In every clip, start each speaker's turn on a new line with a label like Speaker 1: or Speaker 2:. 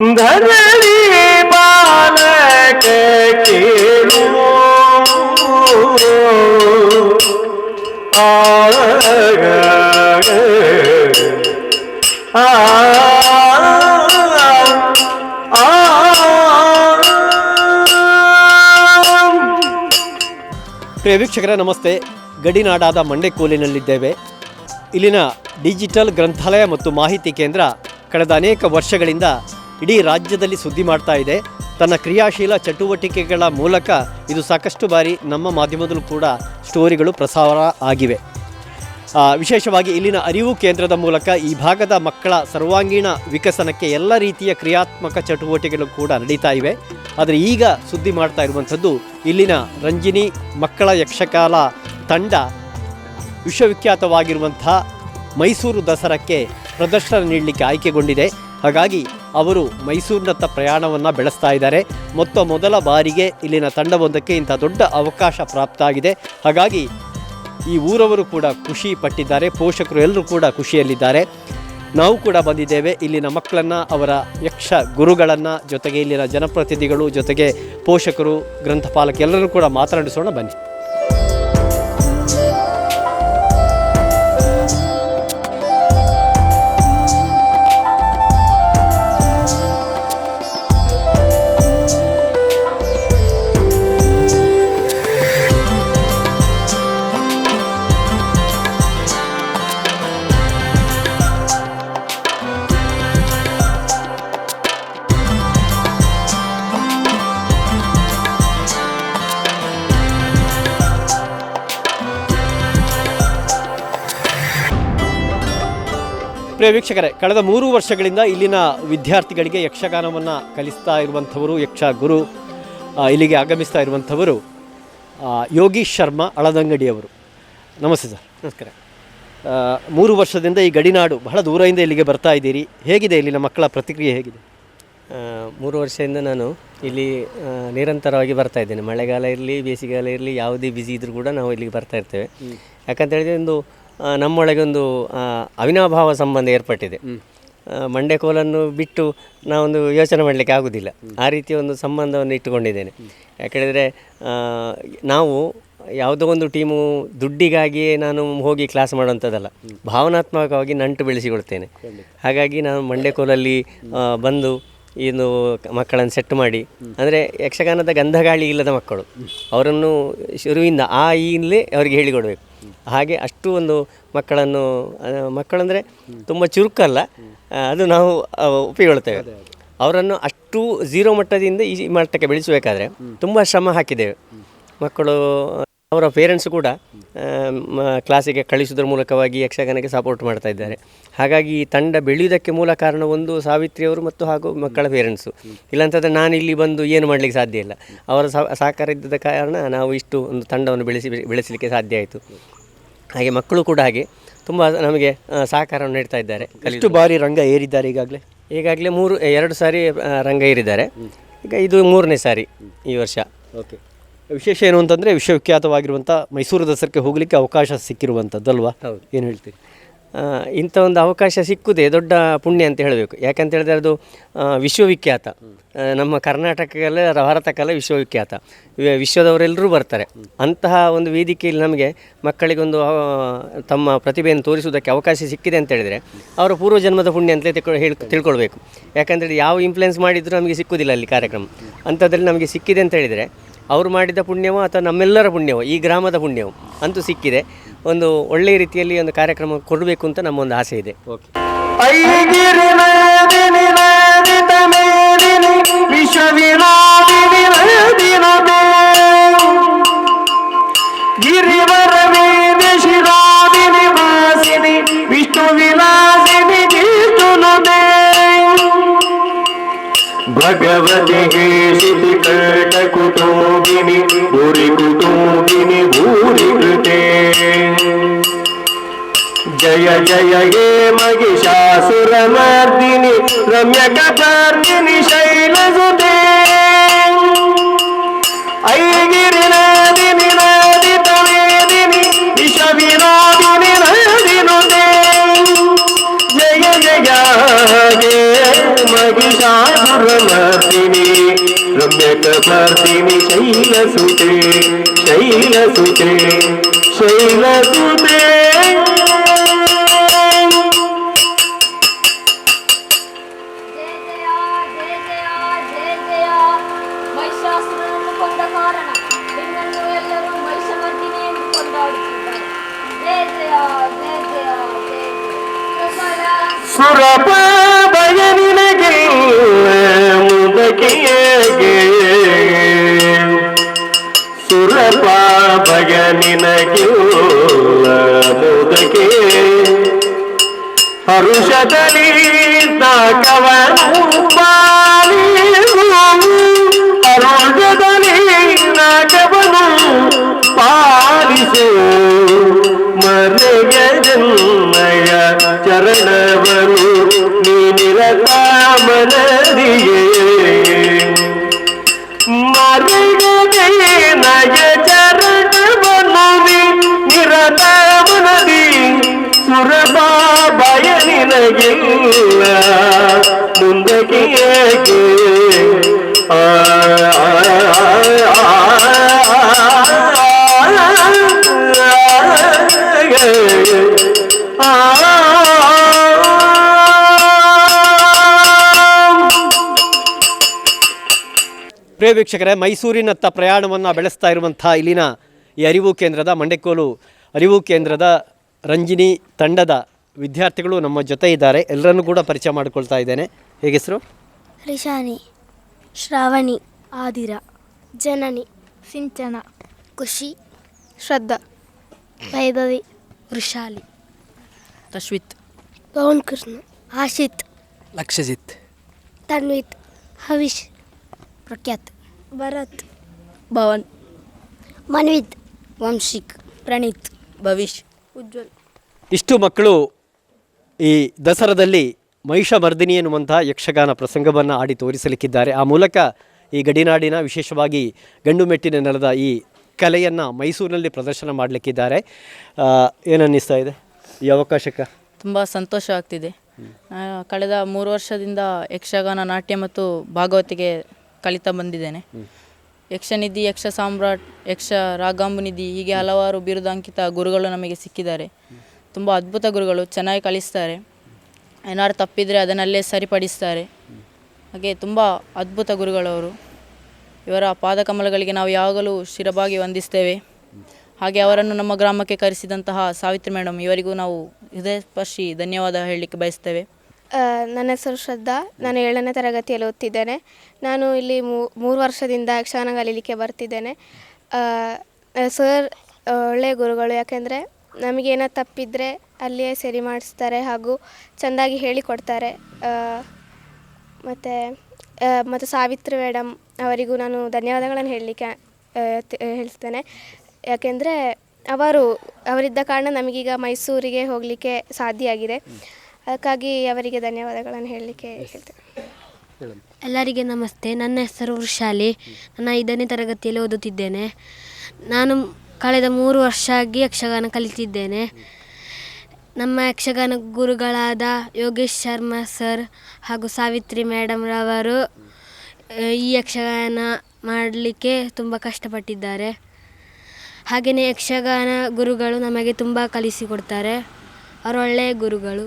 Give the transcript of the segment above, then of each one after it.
Speaker 1: ಧರಣಿ ಬಾಲಕ್ಕೆ ಕೇಳು. ಆ
Speaker 2: ಪ್ರಿಯ ವೀಕ್ಷಕರೇ, ನಮಸ್ತೆ. ಗಡಿನಾಡಾದ ಮಂಡೆಕೋಲಿನಲ್ಲಿದ್ದೇವೆ ಇಲ್ಲಿನ ಡಿಜಿಟಲ್ ಗ್ರಂಥಾಲಯ ಮತ್ತು ಮಾಹಿತಿ ಕೇಂದ್ರ ಕಳೆದ ಅನೇಕ ವರ್ಷಗಳಿಂದ ಇಡೀ ರಾಜ್ಯದಲ್ಲಿ ಸುದ್ದಿ ಮಾಡ್ತಾ ಇದೆ. ತನ್ನ ಕ್ರಿಯಾಶೀಲ ಚಟುವಟಿಕೆಗಳ ಮೂಲಕ ಇದು ಸಾಕಷ್ಟು ಬಾರಿ ನಮ್ಮ ಮಾಧ್ಯಮದಲ್ಲೂ ಕೂಡ ಸ್ಟೋರಿಗಳು ಪ್ರಸಾರ ಆಗಿವೆ. ವಿಶೇಷವಾಗಿ ಇಲ್ಲಿನ ಅರಿವು ಕೇಂದ್ರದ ಮೂಲಕ ಈ ಭಾಗದ ಮಕ್ಕಳ ಸರ್ವಾಂಗೀಣ ವಿಕಸನಕ್ಕೆ ಎಲ್ಲ ರೀತಿಯ ಕ್ರಿಯಾತ್ಮಕ ಚಟುವಟಿಕೆಗಳು ಕೂಡ ನಡೀತಾ ಇವೆ. ಆದರೆ ಈಗ ಸುದ್ದಿ ಮಾಡ್ತಾ ಇರುವಂಥದ್ದು ಇಲ್ಲಿನ ರಂಜಿನಿ ಮಕ್ಕಳ ಯಕ್ಷಗಾನ ತಂಡ ವಿಶ್ವವಿಖ್ಯಾತವಾಗಿರುವಂಥ ಮೈಸೂರು ದಸರಾಕ್ಕೆ ಪ್ರದರ್ಶನ ನೀಡಲಿಕ್ಕೆ ಆಯ್ಕೆಗೊಂಡಿದೆ. ಹಾಗಾಗಿ ಅವರು ಮೈಸೂರಿನತ್ತ ಪ್ರಯಾಣವನ್ನು ಬೆಳೆಸ್ತಾ ಇದ್ದಾರೆ. ಮೊತ್ತ ಮೊದಲ ಬಾರಿಗೆ ಇಲ್ಲಿನ ತಂಡವೊಂದಕ್ಕೆ ಇಂಥ ದೊಡ್ಡ ಅವಕಾಶ ಪ್ರಾಪ್ತ ಆಗಿದೆ ಹಾಗಾಗಿ ಈ ಊರವರು ಕೂಡ ಖುಷಿ ಪಟ್ಟಿದ್ದಾರೆ. ಪೋಷಕರು ಎಲ್ಲರೂ ಕೂಡ ಖುಷಿಯಲ್ಲಿದ್ದಾರೆ. ನಾವು ಕೂಡ ಬಂದಿದ್ದೇವೆ. ಇಲ್ಲಿನ ಮಕ್ಕಳನ್ನು, ಅವರ ಯಕ್ಷ ಗುರುಗಳನ್ನು ಜೊತೆಗೆ ಇಲ್ಲಿನ ಜನಪ್ರತಿನಿಧಿಗಳು ಜೊತೆಗೆ ಪೋಷಕರು ಗ್ರಂಥಪಾಲಕ ಎಲ್ಲರೂ ಕೂಡ ಮಾತನಾಡಿಸೋಣ ಬನ್ನಿ. ಪ್ರಿಯ ವೀಕ್ಷಕರೇ ಕಳೆದ ಮೂರು ವರ್ಷಗಳಿಂದ ಇಲ್ಲಿನ ವಿದ್ಯಾರ್ಥಿಗಳಿಗೆ ಯಕ್ಷಗಾನವನ್ನು ಕಲಿಸ್ತಾ ಇರುವಂಥವರು ಯಕ್ಷ ಗುರು ಇಲ್ಲಿಗೆ ಆಗಮಿಸ್ತಾ ಇರುವಂಥವರು ಯೋಗಿ ಯೋಗೀಶ್ ಶರ್ಮಾ ಅಳದಂಗಡಿಯವರು. ನಮಸ್ತೆ ಸರ್. ನಮಸ್ಕಾರ. ಮೂರು ವರ್ಷದಿಂದ ಈ ಗಡಿನಾಡು ಬಹಳ ದೂರದಿಂದ ಇಲ್ಲಿಗೆ ಬರ್ತಾ ಇದ್ದೀರಿ. ಹೇಗಿದೆ ಇಲ್ಲಿನ ಮಕ್ಕಳ ಪ್ರತಿಕ್ರಿಯೆ ಹೇಗಿದೆ?
Speaker 3: ಮೂರು ವರ್ಷದಿಂದ ನಾನು ಇಲ್ಲಿ ನಿರಂತರವಾಗಿ ಬರ್ತಾ ಇದ್ದೇನೆ. ಮಳೆಗಾಲ ಇರಲಿ ಬೇಸಿಗೆಗಾಲ ಇರಲಿ ಯಾವುದೇ ಬಿಸಿ ಇದ್ರೂ ಕೂಡ ನಾವು ಇಲ್ಲಿಗೆ ಬರ್ತಾ ಇರ್ತೇವೆ. ಯಾಕಂತ ಹೇಳಿದ್ರೆ ಒಂದು ನಮ್ಮೊಳಗೆ ಒಂದು ಅವಿನಾಭಾವ ಸಂಬಂಧ ಏರ್ಪಟ್ಟಿದೆ. ಮಂಡ್ಯ ಕೋಲನ್ನು ಬಿಟ್ಟು ನಾವೊಂದು ಯೋಚನೆ ಮಾಡಲಿಕ್ಕೆ ಆಗುವುದಿಲ್ಲ ಆ ರೀತಿಯ ಒಂದು ಸಂಬಂಧವನ್ನು ಇಟ್ಟುಕೊಂಡಿದ್ದೇನೆ. ಯಾಕೆಂದರೆ ನಾವು ಯಾವುದೋ ಒಂದು ಟೀಮು ದುಡ್ಡಿಗಾಗಿಯೇ ನಾನು ಹೋಗಿ ಕ್ಲಾಸ್ ಮಾಡುವಂಥದ್ದಲ್ಲ. ಭಾವನಾತ್ಮಕವಾಗಿ ನಂಟು ಬೆಳೆಸಿಕೊಡ್ತೇನೆ ಹಾಗಾಗಿ ನಾನು ಮಂಡೆಕೋಲಲ್ಲಿ ಕೋಲಲ್ಲಿ ಬಂದು ಇದು ಮಕ್ಕಳನ್ನು ಸೆಟ್ ಮಾಡಿ. ಅಂದರೆ ಯಕ್ಷಗಾನದ ಗಂಧಗಾಳಿ ಇಲ್ಲದ ಮಕ್ಕಳು. ಅವರನ್ನು ಶುರುವಿಂದ ಆ ಈಗಲೇ ಅವರಿಗೆ ಹೇಳಿಕೊಡ್ಬೇಕು. ಹಾಗೆ ಅಷ್ಟು ಒಂದು ಮಕ್ಕಳನ್ನು ಮಕ್ಕಳಂದರೆ ತುಂಬ ಚುರುಕಲ್ಲ. ಅದು ನಾವು ಉಪಯೋಗಿಸ್ತೇವೆ ಅವರನ್ನು ಅಷ್ಟು ಝೀರೋ ಮಟ್ಟದಿಂದ ಈ ಮಟ್ಟಕ್ಕೆ ಬೆಳೆಸಬೇಕಾದ್ರೆ ತುಂಬ ಶ್ರಮ ಹಾಕಿದ್ದೇವೆ. ಮಕ್ಕಳು ಅವರ ಪೇರೆಂಟ್ಸ್ ಕೂಡ ಕ್ಲಾಸಿಗೆ ಕಳಿಸೋದ್ರ ಮೂಲಕವಾಗಿ ಯಕ್ಷಗಾನಕ್ಕೆ ಸಪೋರ್ಟ್ ಮಾಡ್ತಾ ಇದ್ದಾರೆ. ಹಾಗಾಗಿ ಈ ತಂಡ ಬೆಳೆಯುವುದಕ್ಕೆ ಮೂಲ ಕಾರಣ ಒಂದು ಸಾವಿತ್ರಿಯವರು ಮತ್ತು ಹಾಗೂ ಮಕ್ಕಳ ಪೇರೆಂಟ್ಸು ಇಲ್ಲಾಂತಂದರೆ ನಾನು ಇಲ್ಲಿ ಬಂದು ಏನು ಮಾಡಲಿಕ್ಕೆ ಸಾಧ್ಯ ಇಲ್ಲ. ಅವರ ಸಹ- ಸಹಕಾರ ಇದ್ದ ಕಾರಣ ನಾವು ಇಷ್ಟು ಒಂದು ತಂಡವನ್ನು ಬೆಳೆಸಿ ಬೆಳೆಸಲಿಕ್ಕೆ ಸಾಧ್ಯ ಆಯಿತು. ಹಾಗೆ ಮಕ್ಕಳು ಕೂಡ ಹಾಗೆ ತುಂಬ ನಮಗೆ ಸಹಕಾರವನ್ನು ನೀಡ್ತಾ ಇದ್ದಾರೆ
Speaker 2: ಎಷ್ಟು ಬಾರಿ ರಂಗ ಏರಿದ್ದಾರೆ ಈಗಾಗಲೇ?
Speaker 3: ಈಗಾಗಲೇ ಮೂರು ಎರಡು ಸಾರಿ ರಂಗ ಏರಿದ್ದಾರೆ. ಈಗ ಇದು ಮೂರನೇ ಸಾರಿ ಈ ವರ್ಷ.
Speaker 2: ಓಕೆ ವಿಶೇಷ ಏನು ಅಂತಂದರೆ ವಿಶ್ವವಿಖ್ಯಾತವಾಗಿರುವಂಥ ಮೈಸೂರು ದಸರಕ್ಕೆ ಹೋಗಲಿಕ್ಕೆ ಅವಕಾಶ ಸಿಕ್ಕಿರುವಂಥದ್ದಲ್ವಾ
Speaker 3: ಹೌದು.
Speaker 2: ಏನು ಹೇಳ್ತೀರಿ?
Speaker 3: ಇಂಥ ಒಂದು ಅವಕಾಶ ಸಿಕ್ಕುದೇ ದೊಡ್ಡ ಪುಣ್ಯ ಅಂತ ಹೇಳಬೇಕು. ಯಾಕಂತ ಹೇಳಿದ್ರೆ ಅದು ವಿಶ್ವವಿಖ್ಯಾತ. ನಮ್ಮ ಕರ್ನಾಟಕದಲ್ಲೇ ಭಾರತಕ್ಕೆಲ್ಲ ವಿಶ್ವವಿಖ್ಯಾತ. ವಿಶ್ವದವರೆಲ್ಲರೂ ಬರ್ತಾರೆ. ಅಂತಹ ಒಂದು ವೇದಿಕೆಯಲ್ಲಿ ನಮಗೆ ಮಕ್ಕಳಿಗೊಂದು ತಮ್ಮ ಪ್ರತಿಭೆಯನ್ನು ತೋರಿಸುವುದಕ್ಕೆ ಅವಕಾಶ ಸಿಕ್ಕಿದೆ ಅಂತ ಹೇಳಿದರೆ ಅವರ ಪೂರ್ವಜನ್ಮದ ಪುಣ್ಯ ಅಂತಲೇ ತಿಳ್ಕೊ ಹೇಳಿ ತಿಳ್ಕೊಳ್ಬೇಕು. ಯಾಕಂತೇಳಿ ಯಾವ ಇನ್ಫ್ಲುಯೆನ್ಸ್ ಮಾಡಿದರೂ ನಮಗೆ ಸಿಕ್ಕುವುದಿಲ್ಲ ಅಲ್ಲಿ ಕಾರ್ಯಕ್ರಮ. ಅಂಥದ್ರಲ್ಲಿ ನಮಗೆ ಸಿಕ್ಕಿದೆ ಅಂತ ಹೇಳಿದರೆ ಅವರು ಮಾಡಿದ ಪುಣ್ಯವೋ ಅಥವಾ ನಮ್ಮೆಲ್ಲರ ಪುಣ್ಯವೋ ಈ ಗ್ರಾಮದ ಪುಣ್ಯವೋ ಅಂತೂ ಸಿಕ್ಕಿದೆ. ಒಂದು ಒಳ್ಳೆಯ ರೀತಿಯಲ್ಲಿ ಒಂದು ಕಾರ್ಯಕ್ರಮ ಕೊಡಬೇಕು ಅಂತ ನಮ್ಮ ಒಂದು ಆಸೆ ಇದೆ.
Speaker 2: ಓಕೆ.
Speaker 1: భగవతి శిబికట కుటుంబిని భూరి కుటుంబిని భూరి కృతే. జయ జయ హే మహిషాసురమర్దిని రమ్య కథార్దిని శైలసుతే ఐగిరి నాదిని నాదిత వేదిని విష వినాదిని నాదినుతే. జయ జయ महिषासुरमर्दिनि रम्यकपर्दिनि शैलसुते शैलसुते शैलसुते ಭಯ ನಿನಗಿಲ್ಲ ಮುದಕೆ ಹರುಷದಲ್ಲಿ ನಾಕವನು ಆ
Speaker 2: ಪ್ರಿಯ ವೀಕ್ಷಕರೇ ಮೈಸೂರಿನತ್ತ ಪ್ರಯಾಣವನ್ನು ಬೆಳೆಸ್ತಾ ಇರುವಂಥ ಇಲ್ಲಿನ ಈ ಅರಿವು ಕೇಂದ್ರದ ಮಂಡೆಕೋಲು ಅರಿವು ಕೇಂದ್ರದ ರಂಜಿನಿ ತಂಡದ ವಿದ್ಯಾರ್ಥಿಗಳು ನಮ್ಮ ಜೊತೆ ಇದ್ದಾರೆ. ಎಲ್ಲರನ್ನೂ ಕೂಡ ಪರಿಚಯ ಮಾಡಿಕೊಳ್ತಾ ಇದ್ದೇನೆ. ಹೇಗೆಸರು ಹೆಸರು?
Speaker 4: ರಿಶಾನಿ ಶ್ರಾವಣಿ ಆದಿರ ಜನನಿ ಸಿಂಚನ ಖುಷಿ ಶ್ರದ್ಧಾ ವೈಭವಿ ವೃಷಾಲಿ
Speaker 3: ರಶ್ವಿತ್
Speaker 4: ಪವನ್ ಕೃಷ್ಣ ಆಶಿತ್
Speaker 3: ಲಕ್ಷಜಿತ್
Speaker 4: ತನ್ವಿತ್ ಹವಿಶ್ ಪ್ರಖ್ಯಾತ್ ಭರತ್
Speaker 3: ಭವನ್
Speaker 4: ಮನ್ವಿತ್ ವಂಶಿಕ್ ಪ್ರಣೀತ್
Speaker 3: ಭವಿಷ್
Speaker 4: ಉಜ್ವಲ್.
Speaker 2: ಇಷ್ಟು ಮಕ್ಕಳು ಈ ದಸರಾದಲ್ಲಿ ಮಹಿಷಮರ್ದಿನಿ ಎನ್ನುವಂಥ ಯಕ್ಷಗಾನ ಪ್ರಸಂಗವನ್ನು ಆಡಿ ತೋರಿಸಲಿಕ್ಕಿದ್ದಾರೆ. ಆ ಮೂಲಕ ಈ ಗಡಿನಾಡಿನ ವಿಶೇಷವಾಗಿ ಗಂಡು ಮೆಟ್ಟಿನ ನೆಲದ ಈ ಕಲೆಯನ್ನು ಮೈಸೂರಿನಲ್ಲಿ ಪ್ರದರ್ಶನ ಮಾಡಲಿಕ್ಕಿದ್ದಾರೆ. ಏನನ್ನಿಸ್ತಾ ಇದೆ? ಈ ಅವಕಾಶಕ್ಕೆ
Speaker 5: ತುಂಬ ಸಂತೋಷ ಆಗ್ತಿದೆ. ಕಳೆದ ಮೂರು ವರ್ಷದಿಂದ ಯಕ್ಷಗಾನ ನಾಟ್ಯ ಮತ್ತು ಭಾಗವತಿಗೆ ಕಲಿತಾ ಬಂದಿದ್ದೇನೆ. ಯಕ್ಷನಿಧಿ ಯಕ್ಷ ಸಾಮ್ರಾಟ್ ಯಕ್ಷ ರಾಗಾಂಬುನಿಧಿ ಹೀಗೆ ಹಲವಾರು ಬಿರುದಾಂಕಿತ ಗುರುಗಳು ನಮಗೆ ಸಿಕ್ಕಿದ್ದಾರೆ. ತುಂಬ ಅದ್ಭುತ ಗುರುಗಳು, ಚೆನ್ನಾಗಿ ಕಲಿಸ್ತಾರೆ. ಏನಾದ್ರು ತಪ್ಪಿದರೆ ಅದನ್ನಲ್ಲೇ ಸರಿಪಡಿಸ್ತಾರೆ. ಹಾಗೆ ತುಂಬ ಅದ್ಭುತ ಗುರುಗಳವರು. ಇವರ ಪಾದಕಮಲಗಳಿಗೆ ನಾವು ಯಾವಾಗಲೂ ಶಿರಬಾಗಿ ವಂದಿಸ್ತೇವೆ. ಹಾಗೆ ಅವರನ್ನು ನಮ್ಮ ಗ್ರಾಮಕ್ಕೆ ಕರೆಸಿದಂತಹ ಸಾವಿತ್ರಿ ಮೇಡಮ್ ಇವರಿಗೂ ನಾವು ಹೃದಯಸ್ಪರ್ಶಿ ಧನ್ಯವಾದ ಹೇಳಲಿಕ್ಕೆ ಬಯಸ್ತೇವೆ.
Speaker 6: ನನ್ನ ಹೆಸರು ಶ್ರದ್ಧಾ. ನಾನು ಏಳನೇ ತರಗತಿಯಲ್ಲಿ ಓದ್ತಿದ್ದೇನೆ. ನಾನು ಇಲ್ಲಿ ಮೂರು ವರ್ಷದಿಂದ ಯಕ್ಷಗಾನ ಕಲೀಲಿಕ್ಕೆ ಬರ್ತಿದ್ದೇನೆ. ಸರ್ ಒಳ್ಳೆಯ ಗುರುಗಳು. ಯಾಕೆಂದರೆ ನಮಗೇನೋ ತಪ್ಪಿದ್ರೆ ಅಲ್ಲಿಯೇ ಸರಿ ಮಾಡಿಸ್ತಾರೆ ಹಾಗೂ ಚೆಂದಾಗಿ ಹೇಳಿಕೊಡ್ತಾರೆ. ಮತ್ತು ಮತ್ತು ಸಾವಿತ್ರಿ ಮೇಡಮ್ ಅವರಿಗೂ ನಾನು ಧನ್ಯವಾದಗಳನ್ನು ಹೇಳಲಿಕ್ಕೆ ಹೇಳ್ತೇನೆ. ಯಾಕೆಂದರೆ ಅವರು ಅವರಿದ್ದ ಕಾರಣ ನಮಗೀಗ ಮೈಸೂರಿಗೆ ಹೋಗಲಿಕ್ಕೆ ಸಾಧ್ಯ ಆಗಿದೆ. ಅದಕ್ಕಾಗಿ ಅವರಿಗೆ ಧನ್ಯವಾದಗಳನ್ನು ಹೇಳಲಿಕ್ಕೆ ಹೇಳ್ತೇನೆ.
Speaker 4: ಎಲ್ಲರಿಗೆ ನಮಸ್ತೆ. ನನ್ನ ಹೆಸರು ವೃಷಾಲಿ. ನಾನು ಐದನೇ ತರಗತಿಯಲ್ಲಿ ಓದುತ್ತಿದ್ದೇನೆ. ನಾನು ಕಳೆದ ಮೂರು ವರ್ಷ ಆಗಿ ಯಕ್ಷಗಾನ ಕಲಿತಿದ್ದೇನೆ ನಮ್ಮ ಯಕ್ಷಗಾನ ಗುರುಗಳಾದ ಯೋಗೇಶ್ ಶರ್ಮಾ ಸರ್ ಹಾಗೂ ಸಾವಿತ್ರಿ ಮೇಡಮ್ರವರು ಈ ಯಕ್ಷಗಾನ ಮಾಡಲಿಕ್ಕೆ ತುಂಬ ಕಷ್ಟಪಟ್ಟಿದ್ದಾರೆ ಹಾಗೆಯೇ ಯಕ್ಷಗಾನ ಗುರುಗಳು ನಮಗೆ ತುಂಬ ಕಲಿಸಿಕೊಡ್ತಾರೆ ಅವರು ಒಳ್ಳೆಯ ಗುರುಗಳು